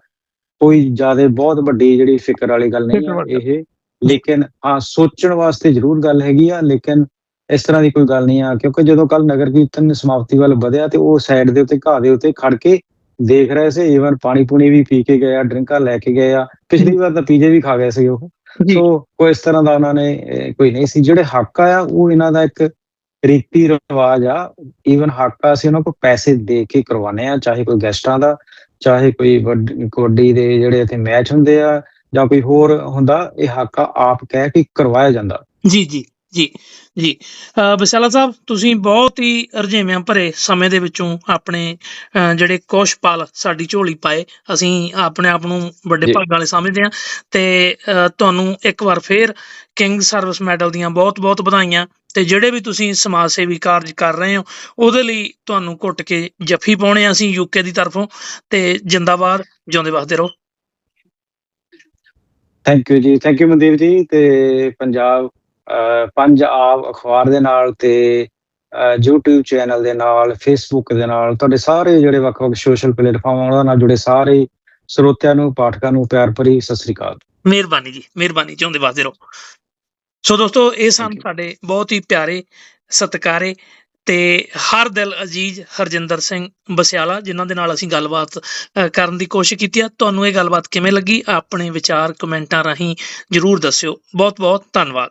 ਕੋਈ ਜ਼ਿਆਦਾ ਬਹੁਤ ਵੱਡੀ ਜਿਹੜੀ ਫਿਕਰ ਵਾਲੀ ਗੱਲ ਨਹੀਂ ਆ ਵਾਲੀ। ਇਹ ਲੇਕਿਨ ਹਾਂ ਸੋਚਣ ਵਾਸਤੇ ਜ਼ਰੂਰ ਗੱਲ ਹੈਗੀ ਆ ਲੇਕਿਨ ਇਸ ਤਰ੍ਹਾਂ ਦੀ ਕੋਈ ਗੱਲ ਨਹੀਂ ਆ ਕਿਉਂਕਿ ਜਦੋਂ ਕੱਲ ਨਗਰ ਕੀਰਤਨ ਸਮਾਪਤੀ ਵੱਲ ਵਧਿਆ ਤੇ ਉਹ ਸਾਈਡ ਦੇ ਉੱਤੇ ਘਾਹ ਦੇ ਉੱਤੇ ਖੜ ਕੇ ਦੇਖ ਰਹੇ ਸੀ ਈਵਨ ਪਾਣੀ ਪੂਣੀ ਵੀ ਪੀ ਕੇ ਗਏ ਆ ਡਰਿੰਕਾਂ ਲੈ ਕੇ ਗਏ ਆ ਪਿਛਲੀ ਵਾਰ ਤਾਂ ਪੀਜੇ ਵੀ ਖਾ ਗਏ ਸੀ ਉਹ ਸੋ ਕੋਈ ਇਸ ਤਰ੍ਹਾਂ ਦਾ ਉਹਨਾਂ ਨੇ ਕੋਈ ਨਹੀਂ ਸੀ। ਜਿਹੜੇ ਹੱਕ ਆ ਉਹ ਇਹਨਾਂ ਦਾ ਇੱਕ ਰੀਤੀ ਰਿਵਾਜ ਆ। ਈਵਨ ਹੱਕ ਆ ਅਸੀਂ ਉਹਨਾਂ ਕੋਲ ਪੈਸੇ ਦੇ ਕੇ ਕਰਵਾਉਂਦੇ ਆ ਚਾਹੇ ਕੋਈ ਗੈਸਟਾਂ ਦਾ ਚਾਹੇ ਕੋਈ ਕਬੱਡੀ ਦੇ ਜਿਹੜੇ ਇੱਥੇ ਮੈਚ ਹੁੰਦੇ ਆ ਜਾਂ ਕੋਈ ਹੋਰ ਹੁੰਦਾ ਇਹ ਹੱਕ ਆਪ ਕਹਿ ਕੇ ਕਰਵਾਇਆ ਜਾਂਦਾ। ਜੀ ਜੀ। ਜੀ ਜੀ। ਅ, ਵਿਸ਼ਾਲਾ ਸਾਹਿਬ ਤੁਸੀਂ ਬਹੁਤ ਹੀ ਰੁਝੇਵਿਆਂ ਭਰੇ ਸਮੇਂ ਦੇ ਵਿੱਚੋਂ ਆਪਣੇ ਜਿਹੜੇ ਕੁਛ ਪਲ ਸਾਡੀ ਝੋਲੀ ਪਾਏ। ਅਸੀਂ ਆਪਣੇ ਆਪ ਨੂੰ ਵੱਡੇ। ਭਾਗਾਂ ਵਾਲੇ ਸਮਝਦੇ ਹਾਂ। ਤੇ ਤੁਹਾਨੂੰ ਇੱਕ ਵਾਰ ਫੇਰ ਕਿੰਗ ਸਰਵਿਸ ਮੈਡਲ ਦੀਆਂ ਬਹੁਤ-ਬਹੁਤ ਵਧਾਈਆਂ। ਤੇ ਜਿਹੜੇ ਵੀ ਤੁਸੀਂ ਸਮਾਜ ਸੇਵੀ ਕਾਰਜ ਕਰ ਰਹੇ ਹੋ ਉਹਦੇ ਲਈ ਤੁਹਾਨੂੰ ਘੁੱਟ ਕੇ ਜੱਫੀ ਪਾਉਣੇ ਆ ਅਸੀਂ ਯੂਕੇ ਦੀ ਤਰਫੋਂ। ਤੇ ਜਿੰਦਾਬਾਦ ਜਿਉਂਦੇ ਵਸਦੇ ਰਹੋ। Thank you ji. Thank you Mandeep ji. ਤੇ ਪੰਜਾਬ ਪੰਜ ਆਬ ਅਖਬਾਰ ਦੇ ਨਾਲ ਤੇ YouTube ਚੈਨਲ ਦੇ ਨਾਲ Facebook ਦੇ ਨਾਲ ਤੁਹਾਡੇ ਸਾਰੇ ਜਿਹੜੇ ਵੱਖ-ਵੱਖ ਸੋਸ਼ਲ ਪਲੇਟਫਾਰਮਾਂ ਉਹਨਾਂ ਨਾਲ ਜੁੜੇ ਸਾਰੇ ਸਰੋਤਿਆਂ ਨੂੰ ਪਾਠਕਾਂ ਨੂੰ ਪਿਆਰ ਭਰੀ ਸਤਿ ਸ੍ਰੀ ਅਕਾਲ। ਮਿਹਰਬਾਨੀ ਜੀ ਮਿਹਰਬਾਨੀ ਜਿਉਂਦੇ ਵਸਦੇ ਰਹੋ। ਸੋ ਦੋਸਤੋ ਇਹ ਸਨ. ਸਾਡੇ ਬਹੁਤ ਹੀ ਪਿਆਰੇ ਸਤਿਕਾਰੇ ਤੇ ਹਰ ਦਿਲ ਅਜੀਜ਼ ਹਰਜਿੰਦਰ ਸਿੰਘ ਬਸਿਆਲਾ ਜਿਨ੍ਹਾਂ ਦੇ ਨਾਲ ਅਸੀਂ ਗੱਲਬਾਤ ਕਰਨ ਦੀ ਕੋਸ਼ਿਸ਼ ਕੀਤੀ ਆ। ਤੁਹਾਨੂੰ ਇਹ ਗੱਲਬਾਤ ਕਿਵੇਂ ਲੱਗੀ? ਆਪਣੇ ਵਿਚਾਰ ਕਮੈਂਟਾਂ ਰਾਹੀਂ ਜਰੂਰ ਦੱਸਿਓ। ਬਹੁਤ ਬਹੁਤ ਧੰਨਵਾਦ।